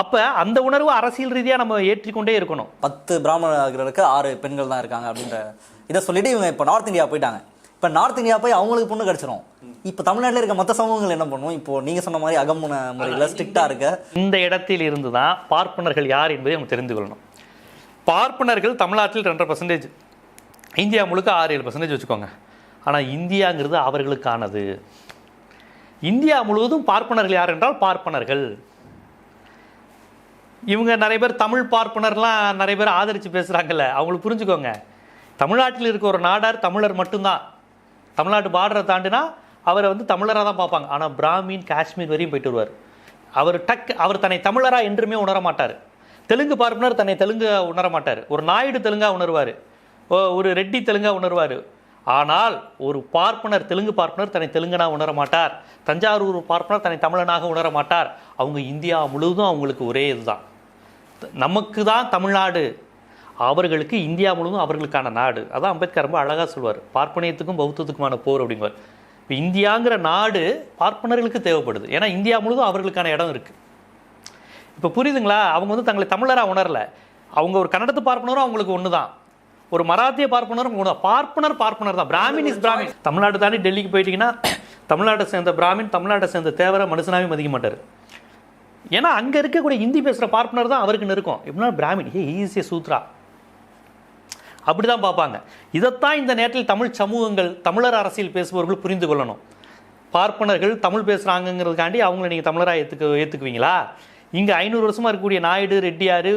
அப்போ அந்த உணர்வு அரசியல் ரீதியாக நம்ம ஏற்றிக்கொண்டே இருக்கணும். பத்து பிராமணர்களுக்கு ஆறு பெண்கள் தான் இருக்காங்க அப்படின்ற இதை சொல்லிட்டு இவங்க இப்போ நார்த் இந்தியா போயிட்டாங்க. இப்போ நார்த் இந்தியா போய் அவங்களுக்கு பொண்ணு கிடச்சிரும். இப்போ தமிழ்நாட்டில் இருக்க மற்ற சமூகங்கள் என்ன பண்ணும்? இப்போ நீங்கள் சொன்ன மாதிரி அகமுன முறையில் ஸ்ட்ரிக்டாக இருக்க. இந்த இடத்தில் இருந்து தான் பார்ப்பனர்கள் யார் என்பதை நம்ம தெரிந்து கொள்ளணும். பார்ப்பனர்கள் தமிழ்நாட்டில் ரெண்டரை பர்சன்டேஜ் இந்தியா முழுக்க ஆறு ஏழு பர்சன்டேஜ் வச்சுக்கோங்க. ஆனால் இந்தியாங்கிறது அவர்களுக்கானது. இந்தியா முழுவதும் பார்ப்பனர்கள் யார் என்றால் பார்ப்பனர்கள். இவங்க நிறைய பேர் தமிழ் பார்ப்பனர்லாம் நிறைய பேர் ஆதரித்து பேசுகிறாங்கல்ல அவங்களுக்கு புரிஞ்சுக்கோங்க. தமிழ்நாட்டில் இருக்க ஒரு நாடார் தமிழர் மட்டும்தான். தமிழ்நாட்டு பார்டரை தாண்டினா அவரை வந்து தமிழராக தான் பார்ப்பாங்க. ஆனால் பிராமின் காஷ்மீர் வரையும் போயிட்டு வருவார். அவர் டக் அவர் தன்னை தமிழராக என்றுமே உணர மாட்டார். தெலுங்கு பார்ப்பனர் தன்னை தெலுங்கு உணர மாட்டார். ஒரு நாயுடு தெலுங்காக உணர்வார். ஒரு ரெட்டி தெலுங்காக உணர்வார். ஆனால் ஒரு பார்ப்பனர் தெலுங்கு பார்ப்பனர் தன்னை தெலுங்கனாக உணர மாட்டார். தஞ்சாவூர் பார்ப்பனர் தன்னை தமிழனாக உணர மாட்டார். அவங்க இந்தியா முழுவதும் அவங்களுக்கு ஒரே இதுதான். நமக்கு தான் தமிழ்நாடு அவர்களுக்கு இந்தியா முழுவதும் அவர்களுக்கான நாடு. அதான் அம்பேத்கர் ரொம்ப அழகாக சொல்வார். பார்ப்பனியத்துக்கும் பௌத்தத்துக்குமான போர் அப்படிங்குவார். இப்போ இந்தியாங்கிற நாடு பார்ப்பனர்களுக்கு தேவைப்படுது. ஏன்னா இந்தியா முழுவதும் அவர்களுக்கான இடம் இருக்குது இப்போ புரியுதுங்களா? அவங்க வந்து தங்களை தமிழராக உணரல. அவங்க ஒரு கன்னடத்து பார்ப்பனரும் அவங்களுக்கு ஒன்று தான் ஒரு மராத்திய பார்ப்பனரும் ஒன்று தான் பார்ப்பனர் பார்ப்பனர் தான். பிராமின் இஸ் பிராமின். தமிழ்நாடு தாண்டி டெல்லிக்கு போயிட்டீங்கன்னா தமிழ்நாட்டை சேர்ந்த பிராமின் தமிழ்நாட்டை சேர்ந்த தேவரை மனுஷனாவே மதிக்க மாட்டார். ஏன்னா அங்கே இருக்கக்கூடிய ஹிந்தி பேசுகிற பார்ப்பனர் தான் அவருக்கு இருக்கும் எப்படின்னா பிராமின். ஏ ஈஸிய சூத்ரா. அப்படி தான் பார்ப்பாங்க. இதைத்தான் இந்த நேரத்தில் தமிழ் சமூகங்கள் தமிழர் அரசியல் பேசுபவர்கள் புரிந்து கொள்ளணும். பார்ப்பனர்கள் தமிழ் பேசுகிறாங்கங்கிறதுக்காண்டி அவங்கள நீங்கள் தமிழராக ஏற்றுக்க ஏற்றுக்குவீங்களா இங்கே ஐநூறு வருஷமாக இருக்கக்கூடிய நாயுடு ரெட்டியார்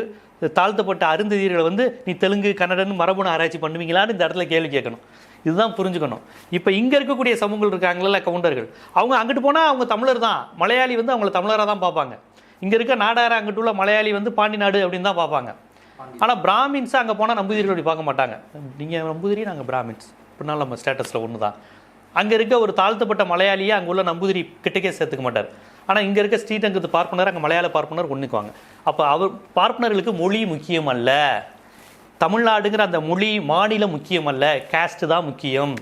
தாழ்த்தப்பட்ட அருந்ததியர்களை வந்து நீ தெலுங்கு கன்னடன் மரபணு ஆராய்ச்சி பண்ணுவீங்களான்னு இந்த இடத்துல கேள்வி கேட்கணும். இதுதான் புரிஞ்சுக்கணும். இப்போ இங்கே இருக்கக்கூடிய சமூகங்கள் இருக்காங்களா கவுண்டர்கள். அவங்க அங்கிட்டு போனால் அவங்க தமிழர் தான். மலையாளி வந்து அவங்கள தமிழராக தான் பார்ப்பாங்க. இங்கே இருக்க நாடார அங்கிட்டு உள்ள மலையாளி வந்து பாண்டி நாடு அப்படின்னு தான் பார்ப்பாங்க. ஆனால் பிராமின்ஸ் அங்கே போனால் நம்பூதிரிகள் அப்படி பார்க்க மாட்டாங்க. நீங்கள் நம்பூதிரி நாங்கள் பிராமின்ஸ். அப்படின்னாலும் நம்ம ஸ்டேட்டஸில் ஒன்று தான் அங்கே இருக்க ஒரு தாழ்த்தப்பட்ட மலையாளியை அங்கே உள்ள நம்பூதிரி கிட்டக்கே சேர்த்துக்க மாட்டார். ஆனால் இங்கே இருக்க ஸ்ரீரங்கத்து பார்ப்பனர் அங்கே மலையாள பார்ப்பனர் ஒன்றுக்குவாங்க அப்போ அவர் பார்ப்பனர்களுக்கு மொழி முக்கியம் அல்ல தமிழ்நாடுங்கிற அந்த மொழி மாநிலம் முக்கியம் அல்ல கேஸ்ட் தான் முக்கியம்.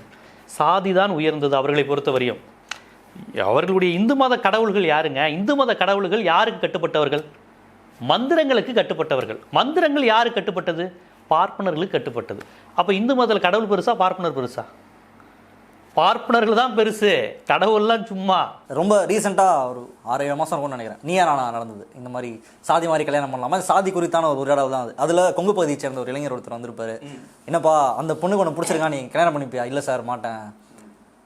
சாதி தான் உயர்ந்தது அவர்களை பொறுத்தவரையும் அவர்களுடைய இந்து மத கடவுள்கள் யாருங்க? இந்து மத கடவுள்கள் யாருக்கு கட்டுப்பட்டவர்கள்? மந்திரங்களுக்கு கட்டுப்பட்டவர்கள். மந்திரங்கள் யாருக்கு கட்டுப்பட்டது? பார்ப்பனர்களுக்கு கட்டுப்பட்டது. அப்போ இந்து மதத்தில் கடவுள் பெருசா பார்ப்பனர் பெருசா? பார்ப்பனர்கள் தான் பெருசு. கடவுள்லாம் சும்மா. ரொம்ப ரீசெண்டாக ஒரு ஆறு ஏழு மாதம் இருக்கும்னு நினைக்கிறேன். நீயா நானா நடந்தது? இந்த மாதிரி சாதி மாதிரி கல்யாணம் பண்ணலாமா? சாதி குறித்தான ஒரு உரையாடல் தான் அது. அதில் கொங்கு பகுதியை சேர்ந்த ஒரு இளைஞர் ஒருத்தர் வந்திருப்பாரு. என்னப்பா அந்த பொண்ணுக்கு ஒன்று பிடிச்சிருக்கா நீ கல்யாணம் பண்ணிப்பியா? இல்லை சார் மாட்டேன்.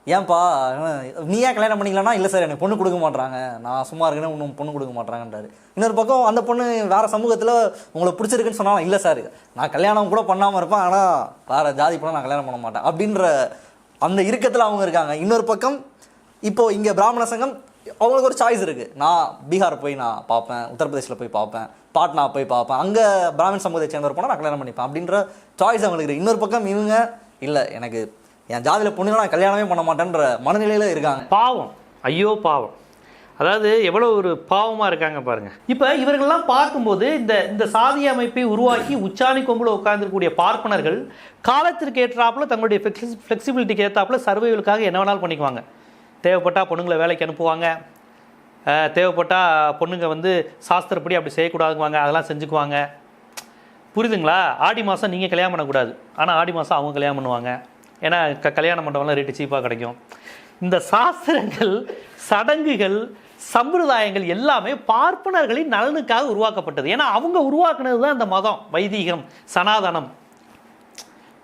ஏன்பா நீ ஏன் கல்யாணம் பண்ணிக்கலன்னா இல்லை சார் எனக்கு பொண்ணு கொடுக்க மாட்றாங்க. நான் சும்மா இருக்கேன்னு இன்னும் பொண்ணு கொடுக்க மாட்டாங்கன்றாரு இன்னொரு பக்கம் அந்த பொண்ணு வேற சமூகத்தில் உங்களை பிடிச்சிருக்குன்னு சொன்னாலும் இல்லை சார் நான் கல்யாணம் கூட பண்ணாமல் இருப்பேன் ஆனால் வேற ஜாதி பொண்ணை நான் கல்யாணம் பண்ண மாட்டேன் அப்படின்ற அந்த இறுக்கத்தில் அவங்க இருக்காங்க. இன்னொரு பக்கம் இப்போ இங்கே பிராமண சங்கம் அவங்களுக்கு ஒரு சாய்ஸ் இருக்குது நான் பீகார் போய் நான் பார்ப்பேன் உத்தரப்பிரதேசில் போய் பார்ப்பேன் பாட்னா போய் பார்ப்பேன் அங்கே பிராமின் சமூகத்தை சேர்ந்தவர் போனால் நான் கல்யாணம் பண்ணிப்பேன் அப்படின்ற சாய்ஸ் அவங்களுக்கு இருக்குது இன்னொரு பக்கம் இவங்க இல்லை எனக்கு என் ஜாதியில் பொண்ணுங்க நான் கல்யாணமே பண்ண மாட்டேன்ற மனநிலையில இருக்காங்க. பாவம். ஐயோ பாவம். அதாவது எவ்வளோ ஒரு பாவமாக இருக்காங்க பாருங்க. இப்போ இவர்கள்லாம் பார்க்கும்போது இந்த இந்த சாதி அமைப்பை உருவாக்கி உச்சாணி கொம்புல உட்கார்ந்திருக்கக்கூடிய பார்ப்பனர்கள் காலத்திற்கு ஏற்றாப்புல தங்களுடைய ஃப்ளெக்சிபிலிட்டிக்கு ஏற்றாப்புல சர்வைவலுக்காக என்ன வேணாலும் பண்ணிக்குவாங்க. தேவைப்பட்டால் பொண்ணுங்களை வேலைக்கு அனுப்புவாங்க. அஹ், தேவைப்பட்டா பொண்ணுங்க வந்து சாஸ்திரப்படி அப்படி செய்யக்கூடாதுங்குவாங்க. அதெல்லாம் செஞ்சுக்குவாங்க. புரியுதுங்களா? ஆடி மாதம் நீங்கள் கல்யாணம் பண்ணக்கூடாது. ஆனால் ஆடி மாதம் அவங்க கல்யாணம் பண்ணுவாங்க. ஏன்னா க கல்யாண மண்டபம்லாம் ரேட்டு சீப்பாக கிடைக்கும். இந்த சாஸ்திரங்கள் சடங்குகள் சம்பிரதாயங்கள் எல்லாமே பார்ப்பனர்களின் நலனுக்காக உருவாக்கப்பட்டது. ஏன்னா அவங்க உருவாக்குனது தான் இந்த மதம் வைதீகம் சனாதனம்.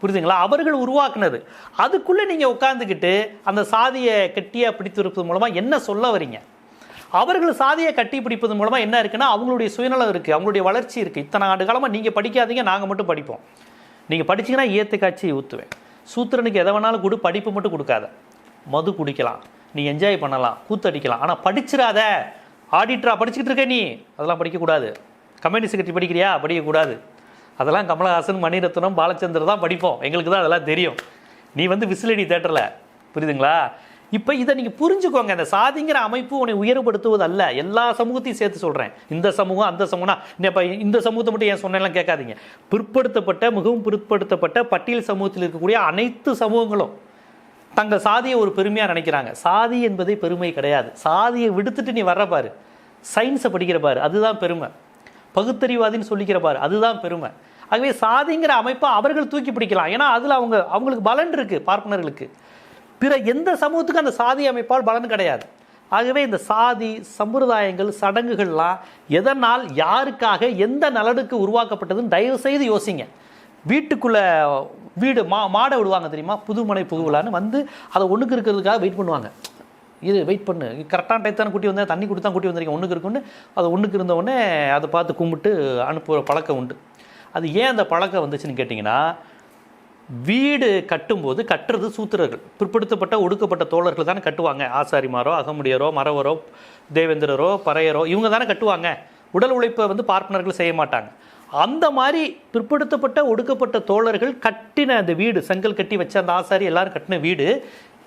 புரியுதுங்களா? அவர்கள் உருவாக்குனது. அதுக்குள்ளே நீங்கள் உட்காந்துக்கிட்டு அந்த சாதியை கட்டியாக பிடித்திருப்பது மூலமாக என்ன சொல்ல வரீங்க? அவர்கள் சாதியை கட்டி பிடிப்பது மூலமாக என்ன இருக்குன்னா அவங்களுடைய சுயநலம் இருக்குது அவங்களுடைய வளர்ச்சி இருக்குது இத்தனை ஆண்டு காலமாக நீங்கள் படிக்காதீங்க நாங்கள் மட்டும் படிப்போம். நீங்கள் படிச்சீங்கன்னா ஏற்று காட்சி ஊற்றுவேன் சூத்திரனுக்கு எதை வேணாலும் கொடு படிப்பு மட்டும் கொடுக்காத. மது குடிக்கலாம் நீ என்ஜாய் பண்ணலாம் கூத்தடிக்கலாம். ஆனால் படிச்சிடாத ஆடிட்டரா படிச்சுக்கிட்டு இருக்க நீ. அதெல்லாம் படிக்கக்கூடாது. கம்யூனிஸ்ட் செக்ரட்டரி படிக்கிறியா? படிக்கக்கூடாது. அதெல்லாம் கமலஹாசன் மணிரத்னம் பாலச்சந்தர் தான் படிப்போம். எங்களுக்கு தான் அதெல்லாம் தெரியும். நீ வந்து விசிலடி தேட்டரில் புரியுதுங்களா? இப்போ இதை நீங்கள் புரிஞ்சுக்கோங்க. இந்த சாதிங்கிற அமைப்பு உன்னை உயர்படுத்துவது அல்ல எல்லா சமூகத்தையும் சேர்த்து சொல்கிறேன் இந்த சமூகம் அந்த சமூகம்னா இப்போ இந்த சமூகத்தை மட்டும் ஏன் சொன்னேன்லாம் கேட்காதீங்க. பிற்படுத்தப்பட்ட மிகவும் பிற்படுத்தப்பட்ட பட்டியல் சமூகத்தில் இருக்கக்கூடிய அனைத்து சமூகங்களும் தங்கள் சாதியை ஒரு பெருமையாக நினைக்கிறாங்க. சாதி என்பதே பெருமை கிடையாது. சாதியை விடுத்துட்டு நீ வர்ற பாரு. சயின்ஸை படிக்கிற பாரு. அதுதான் பெருமை. பகுத்தறிவாதின்னு சொல்லிக்கிற பாரு. அதுதான் பெருமை. ஆகவே சாதிங்கிற அமைப்பை அவர்கள் தூக்கி பிடிக்கலாம். ஏன்னா அதில் அவங்க அவங்களுக்கு பலன் இருக்குது பார்ப்பனர்களுக்கு. பிற எந்த சமூகத்துக்கும் அந்த சாதி அமைப்பால் பலன் கிடையாது. ஆகவே இந்த சாதி சம்பிரதாயங்கள் சடங்குகள்லாம் எதனால் யாருக்காக எந்த நலனுக்கு உருவாக்கப்பட்டதுன்னு தயவு செய்து யோசிங்க. வீட்டுக்குள்ளே வீடு மா மாடை விடுவாங்க தெரியுமா? புதுமனை புகுவிழான்னு வந்து அதை ஒன்றுக்கு இருக்கிறதுக்காக வெயிட் பண்ணுவாங்க. இது வெயிட் பண்ணு. கரெக்டான டைத்தான குட்டி வந்தேன். தண்ணி கொடுத்தா குட்டி வந்திருக்கேன். ஒன்றுக்கு இருக்குன்னு அது ஒன்றுக்கு இருந்தவுடனே அதை பார்த்து கும்பிட்டு அனுப்புகிற பழக்கம் உண்டு. அது ஏன் அந்த பழக்கம் வந்துச்சுன்னு கேட்டிங்கன்னா வீடு கட்டும்போது கட்டுறது சூத்திரர்கள். பிற்படுத்தப்பட்ட ஒடுக்கப்பட்ட தோழர்கள் தானே கட்டுவாங்க. ஆசாரிமாரோ அகமுடியரோ மரவரோ தேவேந்திரரோ பறையரோ இவங்க தானே கட்டுவாங்க. உடல் உழைப்பை வந்து பார்ப்பனர்கள் செய்ய மாட்டாங்க. அந்த மாதிரி பிற்படுத்தப்பட்ட ஒடுக்கப்பட்ட தோழர்கள் கட்டின அந்த வீடு செங்கல் கட்டி வச்ச அந்த ஆசாரி எல்லாரும் கட்டின வீடு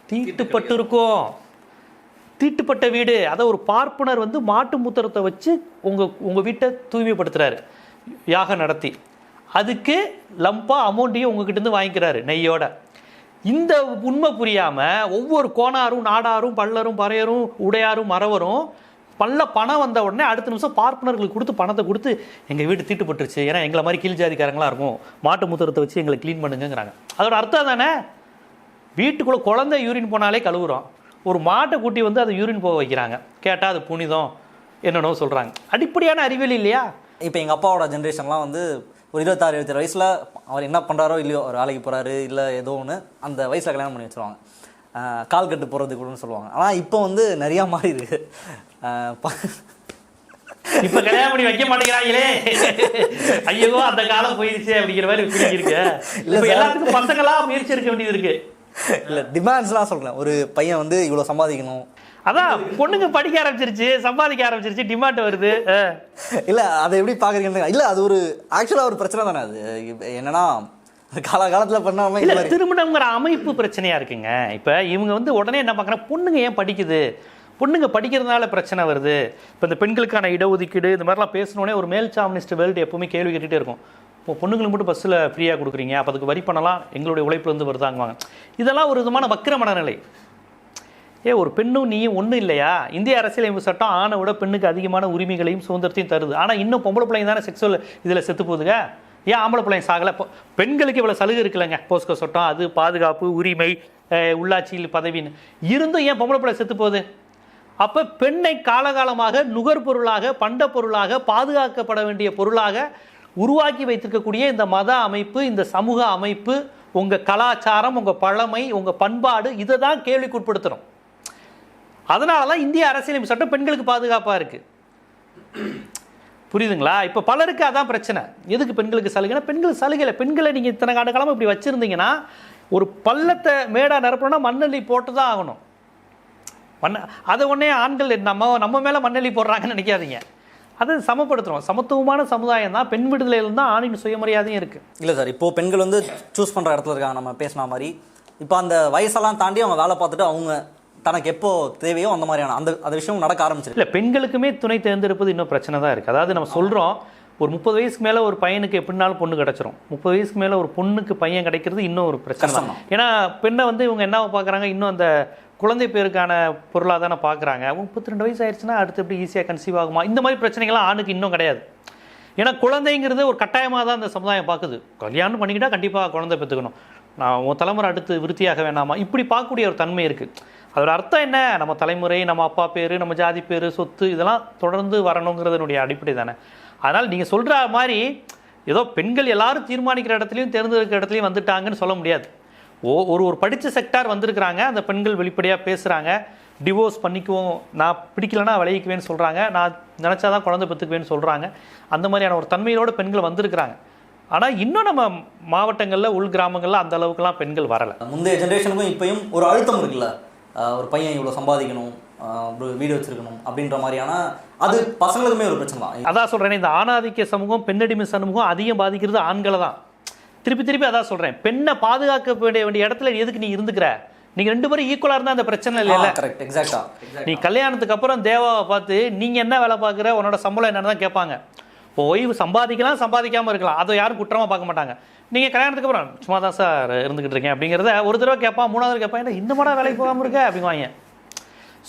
தீட்டுப்பட்டு இருக்கும் தீட்டுப்பட்ட வீடு. அதை ஒரு பார்ப்பனர் வந்து மாட்டு மூத்திரத்தை வச்சு உங்கள் உங்கள் வீட்டை தூய்மைப்படுத்துகிறாரு யாகம் நடத்தி. அதுக்கு லம்பா அமௌண்ட்டையும் உங்ககிட்டருந்து வாங்கிக்கிறாரு நெய்யோட. இந்த உண்மை புரியாமல் ஒவ்வொரு கோணாரும் நாடாரும் பல்லரும் பறையரும் உடையாரும் மறவரும் பல்ல பணம் வந்த உடனே அடுத்த நிமிஷம் பார்ப்பனர்களுக்கு கொடுத்து பணத்தை கொடுத்து எங்கள் வீடு தீட்டுப்பட்டுருச்சு. ஏன்னா எங்களை மாதிரி கீழ் ஜாதிக்காரங்களா இருக்கும். மாட்டு மூத்திரத்தை வச்சு எங்களை க்ளீன் பண்ணுங்கிறாங்க அதோட அர்த்தம் தானே? வீட்டுக்குள்ளே குழந்தை யூரின் போனாலே கழுவுறோம். ஒரு மாட்டை கூட்டி வந்து அதை யூரின் போக வைக்கிறாங்க. கேட்டால் அது புனிதம் என்னென்னோ சொல்கிறாங்க அடிப்படையான அறிவியல் இல்லையா? இப்போ எங்கள் அப்பாவோட ஜென்ரேஷன்லாம் வந்து ஒரு இருபத்தாறு இருபத்தேழு வயசில் அவர் என்ன பண்ணுறாரோ இல்லையோ ஒரு வேலைக்கு போகிறாரு இல்லை ஏதோ ஒன்று அந்த வயசில் கல்யாணம் பண்ணி வச்சிருவாங்க. கால் கட்டு போகிறது கூடன்னு சொல்லுவாங்க. ஆனால் இப்போ வந்து நிறையா மாறி இருக்கு. இப்ப கல்யாணம் பண்ணி வைக்க மாட்டேங்கிறாங்களே. ஐயோ அந்த காலம் போயிடுச்சு அப்படிங்கிற மாதிரி இருக்கு இப்ப எல்லாத்துக்கும் பசங்களா முயற்சி எடுக்க வேண்டியது இருக்கு. இல்லை டிமாண்ட்ஸ்லாம் சொல்கிறேன் ஒரு பையன் வந்து இவ்வளோ சம்பாதிக்கணும். அதான் பொண்ணுங்க படிக்க ஆரம்பிச்சிருச்சு சம்பாதிக்க ஆரம்பிச்சிருச்சு டிமாண்ட் வருது. இல்லை அதை எப்படி பார்க்குறீங்கன்னு இல்லை அது ஒரு ஆக்சுவலாக ஒரு பிரச்சனை தானே அது. என்னன்னா காலகாலத்தில் பண்ணாமல் இல்ல திருமணங்கிற அமைப்பு பிரச்சனையா இருக்குங்க. இப்ப இவங்க வந்து உடனே என்ன பார்க்குறாங்க பொண்ணுங்க ஏன் படிக்குது? பொண்ணுங்க படிக்கிறதுனால பிரச்சனை வருது. இப்போ இந்த பெண்களுக்கான இடஒதுக்கீடு இந்த மாதிரிலாம் பேசணுன்னே ஒரு மேல் சாமினிஸ்ட் வேர்ல்டு எப்பவுமே கேள்வி கேட்டுகிட்டே இருக்கும். இப்போ பொண்ணுங்களுக்கு மட்டும் பஸ்ஸில் ஃப்ரீயாக கொடுக்குறீங்க அப்போ அதுக்கு வரி பண்ணலாம் எங்களுடைய உழைப்புலேருந்து வருதாங்குவாங்க. இதெல்லாம் ஒரு விதமான வக்கிர மனநிலை. ஏ ஒரு பெண்ணும் நீயும் ஒன்றும் இல்லையா? இந்திய அரசியலமைப்பு சட்டம் ஆணை விட பெண்ணுக்கு அதிகமான உரிமைகளையும் சுதந்திரத்தையும் தருது. ஆனால் இன்னும் பொம்பளை பிள்ளைங்க தானே செக்ஸுவல் இதில் செத்து போகுதுங்க? ஏன் ஆம்பளை பிள்ளைங்க சாகலை? இப்போ பெண்களுக்கு இவ்வளோ சலுகை இருக்குல்லங்க. போஸ்கோ சட்டம் அது பாதுகாப்பு உரிமை உள்ளாட்சியில் பதவின்னு. இருந்தும் ஏன் பொம்பளை பிள்ளை செத்து போகுது? அப்போ பெண்ணை காலகாலமாக நுகர்பொருளாக பண்ட பொருளாக பாதுகாக்கப்பட வேண்டிய பொருளாக உருவாக்கி வைத்திருக்கக்கூடிய இந்த மத அமைப்பு இந்த சமூக அமைப்பு உங்கள் கலாச்சாரம் உங்கள் பழமை உங்கள் பண்பாடு இதை தான் கேள்விக்குட்படுத்துகிறோம் அதனால தான் இந்திய அரசியலமைப்பு சட்டம் பெண்களுக்கு பாதுகாப்பாக இருக்குது புரியுதுங்களா? இப்போ பலருக்கு அதான் பிரச்சனை. எதுக்கு பெண்களுக்கு சலுகைனா பெண்கள் சலுகையில் பெண்களை நீங்கள் இத்தனை ஆண்டு காலமாக இப்படி வச்சுருந்தீங்கன்னா ஒரு பள்ளத்தை மேடாக நிரப்பணும்னா மண்ணள்ளி போட்டு தான் ஆகணும். மண் அதை உடனே ஆண்கள் நம்ம நம்ம மேலே மண்ணள்ளி போடுறாங்கன்னு நினைக்காதீங்க. அதை சமப்படுத்துகிறோம் சமத்துவமான சமுதாயம் தான். பெண் விடுதலையில் தான் ஆணின் சுயமரியாதையும் இருக்குது இல்லை சார் இப்போது பெண்கள் வந்து சூஸ் பண்ணுற இடத்துல இருக்காங்க. நம்ம பேசின மாதிரி. இப்போ அந்த வயசெல்லாம் தாண்டி அவங்க வேலை பார்த்துட்டு அவங்க தனக்கு எப்போ தேவையோ அந்த மாதிரியான அந்த அந்த விஷயம் நடக்க ஆரம்பிச்சிருக்கு. இல்லை பெண்களுக்குமே துணை தேர்ந்தெடுப்பது இன்னும் பிரச்சனை தான் இருக்குது அதாவது நம்ம சொல்கிறோம் ஒரு முப்பது வயசுக்கு மேலே ஒரு பையனுக்கு எப்படினாலும் பொண்ணு கிடச்சிரும். முப்பது வயசுக்கு மேலே ஒரு பொண்ணுக்கு பையன் கிடைக்கிறது இன்னும் ஒரு பிரச்சனை தான். ஏன்னா பெண்ணை வந்து இவங்க என்ன பார்க்குறாங்க இன்னும் அந்த குழந்தை பேருக்கான பொருளாக தானே பார்க்குறாங்க முப்பத்தி ரெண்டு வயசு ஆயிடுச்சுன்னா அடுத்து எப்படி ஈஸியாக கன்சீவ் ஆகுமா? இந்த மாதிரி பிரச்சனைகள்லாம் ஆணுக்கு இன்னும் கிடையாது. ஏன்னா குழந்தைங்கிறது ஒரு கட்டாயமாக தான் இந்த சமுதாயம் பார்க்குது கல்யாணம் பண்ணிக்கிட்டா கண்டிப்பாக குழந்தை பெற்றுக்கணும் நான் உன் தலைமுறை அடுத்து விருத்தியாக வேணாமா? இப்படி பார்க்கக்கூடிய ஒரு தன்மை இருக்குது அதோட அர்த்தம் என்ன? நம்ம தலைமுறை நம்ம அப்பா பேர் நம்ம ஜாதி பேர் சொத்து இதெல்லாம் தொடர்ந்து வரணுங்கிறதுனுடைய அடிப்படை தானே. அதனால் நீங்கள் சொல்கிற மாதிரி ஏதோ பெண்கள் எல்லாரும் தீர்மானிக்கிற இடத்துலையும் தேர்ந்தெடுக்கிற இடத்துலையும் வந்துட்டாங்கன்னு சொல்ல முடியாது. ஓ ஒரு ஒரு படித்த செக்டார் வந்திருக்கிறாங்க அந்த பெண்கள் வெளிப்படையாக பேசுகிறாங்க டிவோர்ஸ் பண்ணிக்குவோம் நான் பிடிக்கலன்னா விளைவிக்குவேன்னு சொல்கிறாங்க நான் நினச்சாதான் குழந்தை பெற்றுக்குவேன்னு சொல்கிறாங்க அந்த மாதிரியான ஒரு தன்மையோட பெண்கள் வந்திருக்கிறாங்க. ஆனால் இன்னும் நம்ம மாவட்டங்களில் உள் கிராமங்களில் அந்த அளவுக்குலாம் பெண்கள் வரலை. முந்தைய ஜென்ரேஷனுக்கும் இப்பயும் ஒரு அழுத்தம் இருக்குல்ல? ஒரு பையன் இவ்வளோ சம்பாதிக்கணும் வீடு வச்சிருக்கணும் அப்படின்ற மாதிரியான அது பசங்களுக்குமே ஒரு பிரச்சனை தான். அதான் சொல்கிறேன் இந்த ஆணாதிக்க சமூகம் பெண்ணடிமை சமூகம் அதிகம் பாதிக்கிறது ஆண்களை தான் திருப்பி திருப்பி அதான் சொல்கிறேன் பெண்ணை பாதுகாக்க வேண்டிய வேண்டிய இடத்துல எதுக்கு நீ இருந்துக்கிற? நீங்கள் ரெண்டு பேரும் ஈக்குவலாக இருந்தால் அந்த பிரச்சனை இல்லைல்ல? கரெக்ட் எக்ஸாக்டா நீ கல்யாணத்துக்கு அப்புறம் தேவாவை பார்த்து நீங்கள் என்ன வேலை பார்க்குற? உன்னோட சம்பளம் என்னன்னு தான் கேட்பாங்க. இப்போ ஓய்வு சம்பாதிக்கலாம் சம்பாதிக்காமல் இருக்கலாம். அதை யாரும் குற்றமாக பார்க்க மாட்டாங்க. நீங்கள் கல்யாணத்துக்கு அப்புறம் சும்மா தான் சார் இருந்துக்கிட்டு இருக்கேன் அப்படிங்கிறத ஒரு தடவை கேட்பான் மூணாவது கேட்பான் என்ன இந்த மாடா வேலைக்கு போகாமல் இருக்க? அப்படிங்குவாங்க.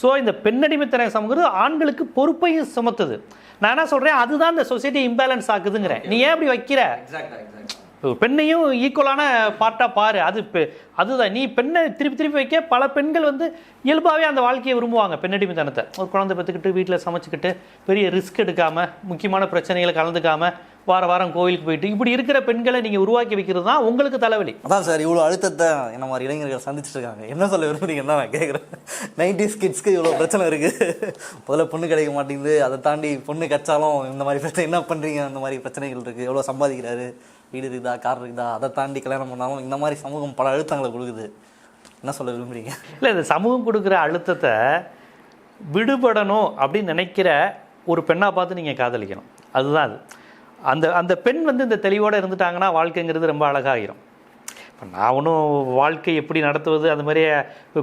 ஸோ இந்த பெண்ணடிமைத்தனை சமங்கிறது ஆண்களுக்கு பொறுப்பையும் சுமத்துது. நான் என்ன சொல்கிறேன் அதுதான் இந்த சொசைட்டி இம்பேலன்ஸ் ஆக்குதுங்கிறேன். நீ ஏன் அப்படி வைக்கிற? பெண்ணையும் ஈக்குவலான பார்ட்டாக பாரு. அது பெ- அதுதான். நீ பெண்ணை திருப்பி திருப்பி வைக்க பல பெண்கள் வந்து இயல்பாகவே அந்த வாழ்க்கையை விரும்புவாங்க. பெண்ணடிமைத்தனத்தை ஒரு குழந்தை பெற்றுக்கிட்டு வீட்டில் சமைச்சிக்கிட்டு பெரிய ரிஸ்க் எடுக்காமல் முக்கியமான பிரச்சனைகளை கலந்துக்காமல் வார வாரம் கோயிலுக்கு போயிட்டு இப்படி இருக்கிற பெண்களை நீங்கள் உருவாக்கி வைக்கிறது தான் உங்களுக்கு தலைவலி. அதான் சார் இவ்வளோ அழுத்தத்தை என்ன மாதிரி இளைஞர்கள் சந்திச்சுட்டு இருக்காங்க. என்ன சொல்ல விரும்புறீங்கன்னு தான் நான் கேட்குறேன் நைன்டிஸ் கிட்ஸ்க்கு இவ்வளோ பிரச்சனை இருக்குது முதல்ல பொண்ணு கிடைக்க மாட்டேங்குது. அதை தாண்டி பொண்ணு கச்சாலும் இந்த மாதிரி பிரச்சனை என்ன பண்ணுறீங்க அந்த மாதிரி பிரச்சனைகள் இருக்குது எவ்வளோ சம்பாதிக்கிறாரு? வீடு இருக்குதா கார் இருக்குதா அதை தாண்டி கல்யாணம் பண்ணாலும் இந்த மாதிரி சமூகம் பல அழுத்தங்களை கொடுக்குது. என்ன சொல்ல விரும்புறீங்க? இல்லை இந்த சமூகம் கொடுக்குற அழுத்தத்தை விடுபடணும் அப்படின்னு நினைக்கிற ஒரு பெண்ணாக பார்த்து நீங்கள் காதலிக்கணும். அதுதான் அது. அந்த அந்த பெண் வந்து இந்த தெளிவோடு இருந்துட்டாங்கன்னா வாழ்க்கைங்கிறது ரொம்ப அழகாகிரும் இப்போ நான் ஒன்றும் வாழ்க்கை எப்படி நடத்துவது அந்த மாதிரி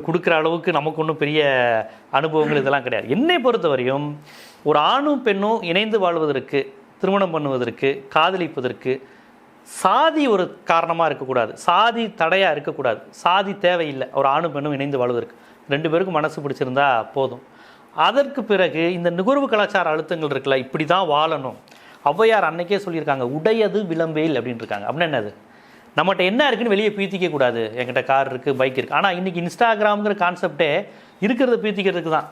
கொடுக்குற அளவுக்கு நமக்கு ஒன்றும் பெரிய அனுபவங்கள் இதெல்லாம் கிடையாது. என்னை பொறுத்தவரையும் ஒரு ஆணும் பெண்ணும் இணைந்து வாழ்வதற்கு திருமணம் பண்ணுவதற்கு காதலிப்பதற்கு சாதி ஒரு காரணமாக இருக்கக்கூடாது. சாதி தடையாக இருக்கக்கூடாது. சாதி தேவையில்லை. ஒரு ஆணும் பெண்ணும் இணைந்து வாழ்வதற்கு. ரெண்டு பேருக்கும் மனசு பிடிச்சிருந்தா போதும். அதற்கு பிறகு இந்த நுகர்வு கலாச்சார அழுத்தங்கள் இருக்குல்ல இப்படி தான் வாழணும். ஔவையார் அன்னைக்கே சொல்லியிருக்காங்க உடையது விளம்பேல் அப்படின்னு இருக்காங்க. அப்படின்னா என்னது? நம்மகிட்ட என்ன இருக்குன்னு வெளியே பீத்திக்க கூடாது. என்கிட்ட கார் இருக்குது பைக் இருக்குது ஆனால் இன்றைக்கி இன்ஸ்டாகிராம்ங்கிற கான்செப்டே இருக்கிறத பீத்திக்கிறதுக்கு தான்.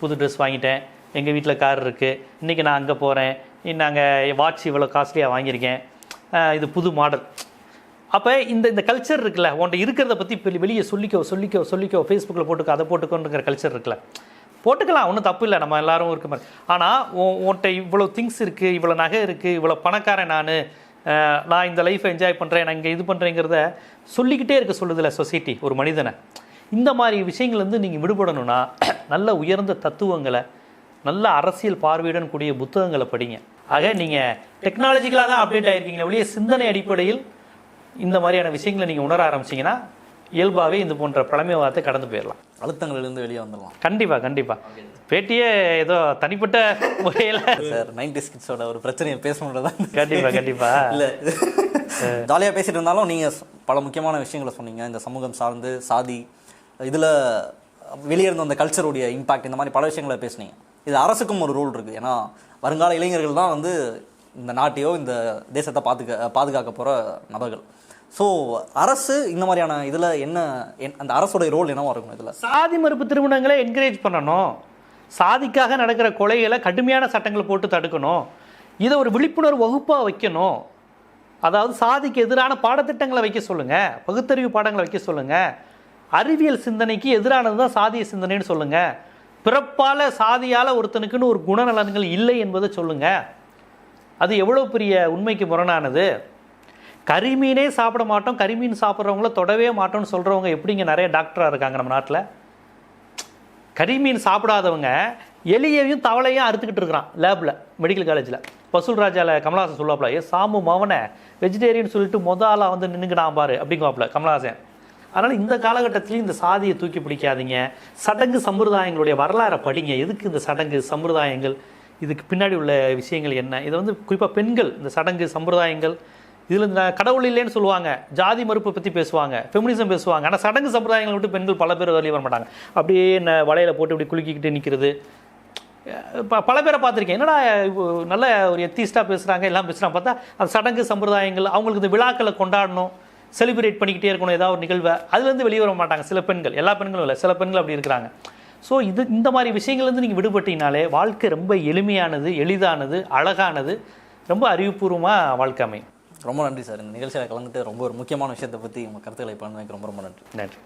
புது ட்ரெஸ் வாங்கிட்டேன். எங்கள் வீட்டில் கார் இருக்குது இன்றைக்கி நான் அங்கே போகிறேன் நாங்கள் வாட்ச் இவ்வளோ காஸ்ட்லியாக வாங்கியிருக்கேன். இது புது மாடல் அப்போ இந்த இந்த கல்ச்சர் இருக்குல்ல உன்ட்ட இருக்கிறத பற்றி வெளியே சொல்லிக்கோ சொல்லிக்கோ சொல்லிக்கோ ஃபேஸ்புக்கில் போட்டுக்கோ அதை போட்டுக்கோங்கிற கல்ச்சர் இருக்குல்ல. போட்டுக்கலாம் ஒன்றும் தப்பு இல்லை நம்ம எல்லாரும் இருக்க மாதிரி. ஆனால் உன்கிட்ட இவ்வளோ திங்ஸ் இருக்குது இவ்வளோ நகை இருக்குது இவ்வளோ பணக்காரன் நான் நான் இந்த லைஃப்பை என்ஜாய் பண்ணுறேன் நான் இங்கே இது பண்ணுறேங்கிறத சொல்லிக்கிட்டே இருக்க சொல்லுதில்ல சொசைட்டி ஒரு மனிதனை. இந்த மாதிரி விஷயங்கள்லேருந்து நீங்கள் விடுபடணும்னா நல்ல உயர்ந்த தத்துவங்களை நல்ல அரசியல் பார்வையுடன் கூடிய புத்தகங்களை படிங்க. ஆக நீங்கள் டெக்னாலஜிக்கலாக தான் அப்டேட் ஆகிருக்கீங்க ஒழிய சிந்தனை அடிப்படையில் இந்த மாதிரியான விஷயங்களை நீங்கள் உணர ஆரம்பிச்சீங்கன்னா இயல்பாகவே இது போன்ற பழமைவாதத்தை கடந்து போயிடலாம். அழுத்தங்களிலிருந்து வெளியே வந்துடலாம். கண்டிப்பாக கண்டிப்பாக பேட்டியே ஏதோ தனிப்பட்ட முறையில் சார் நைன்டிஸ் கிட்ஸோட ஒரு பிரச்சனையை பேசணுன்றதான் கண்டிப்பாக கண்டிப்பாக இல்லை. ஜாலியாக பேசிட்டு இருந்தாலும் நீங்கள் பல முக்கியமான விஷயங்களை சொன்னீங்க. இந்த சமூகம் சார்ந்து சாதி இதில் வெளியே இருந்த அந்த கல்ச்சருடைய இம்பாக்ட் இந்த மாதிரி பல விஷயங்களை பேசுனீங்க. இது அரசுக்கும் ஒரு ரோல் இருக்குது ஏன்னா வருங்கால இளைஞர்கள் தான் வந்து இந்த நாட்டையோ இந்த தேசத்தை பாதுகா பாதுகாக்க போகிற நபர்கள். ஸோ அரசு இந்த மாதிரியான இதில் என்ன என்- அந்த அரசுடைய ரோல் என்னவா இருக்கும் இதில்? சாதி மறுப்பு திருமணங்களை என்கரேஜ் பண்ணணும். சாதிக்காக நடக்கிற கொலைகளை கடுமையான சட்டங்களை போட்டு தடுக்கணும். இதை ஒரு விழிப்புணர்வு வகுப்பாக வைக்கணும். அதாவது சாதிக்கு எதிரான பாடத்திட்டங்களை வைக்க சொல்லுங்கள் பகுத்தறிவு பாடங்களை வைக்க சொல்லுங்கள் அறிவியல் சிந்தனைக்கு எதிரானது தான் சாதிய சிந்தனைன்னு சொல்லுங்கள் பிறப்பால் சாதியால் ஒருத்தனுக்குன்னு ஒரு குணநலன்கள் இல்லை என்பதை சொல்லுங்கள் அது எவ்வளோ பெரிய உண்மைக்கு முரணானது? கரிமீனே சாப்பிட மாட்டோம் கரிமீன் சாப்பிட்றவங்கள தொடவே மாட்டோம்னு சொல்கிறவங்க எப்படிங்க நிறைய டாக்டராக இருக்காங்க நம்ம நாட்டில்? கரிமீன் சாப்பிடாதவங்க எலியையும் தவளையும் அறுத்துக்கிட்டு இருக்கிறான் லேபில் மெடிக்கல் காலேஜில் பசுல் ராஜாவில் கமலஹாசன் சொல்லுவாப்புல ஏ சாமு மவனை வெஜிடேரியன் சொல்லிட்டு மொத ஆளாக வந்து நின்றுக்கிடான் பாரு அப்படிங்குவாப்புல கமலஹாசன். அதனால் இந்த காலகட்டத்திலையும் இந்த சாதியை தூக்கி பிடிக்காதீங்க. சடங்கு சம்பிரதாயங்களுடைய வரலாறை படிங்க. எதுக்கு இந்த சடங்கு சம்பிரதாயங்கள்? இதுக்கு பின்னாடி உள்ள விஷயங்கள் என்ன? இதை வந்து குறிப்பாக பெண்கள் இந்த சடங்கு சம்பிரதாயங்கள் இதில் இந்த கடவுள் இல்லைன்னு சொல்லுவாங்க. ஜாதி மறுப்பை பற்றி பேசுவாங்க. ஃபெமினிசம் பேசுவாங்க. ஆனால் சடங்கு சம்பிரதாயங்களை விட்டு பெண்கள் பல பேர் வெளியே வர மாட்டாங்க. அப்படியே என்ன வலையில் போட்டு இப்படி குலுக்கிக்கிட்டு நிற்கிறது இப்போ பல பேரை பார்த்துருக்கேன். என்னடா நல்ல ஒரு எத்திஸ்டாக பேசுகிறாங்க எல்லாம் பேசுகிறாங்க பார்த்தா அந்த சடங்கு சம்பிரதாயங்கள் அவங்களுக்கு இந்த விழாக்களை கொண்டாடணும். செலிப்ரேட் பண்ணிக்கிட்டே இருக்கணும் ஏதாவது ஒரு நிகழ்வை. அதுலேருந்து வெளியே வர மாட்டாங்க. சில பெண்கள் எல்லா பெண்களும் இல்லை சில பெண்கள் அப்படி இருக்கிறாங்க. ஸோ இது இந்த மாதிரி விஷயங்கள்லேருந்து நீங்கள் விடுபட்டீங்கனாலே வாழ்க்கை ரொம்ப எளிமையானது எளிதானது அழகானது ரொம்ப அறிவுபூர்வமாக வாழ்க்கை அமையும். ரொம்ப நன்றி சார். இந்த நிகழ்ச்சியில் கலந்துட்டு ரொம்ப ஒரு முக்கியமான விஷயத்தை பற்றி உங்கள் கருத்துக்களை பண்ணதுக்கு ரொம்ப ரொம்ப நன்றி. நன்றி.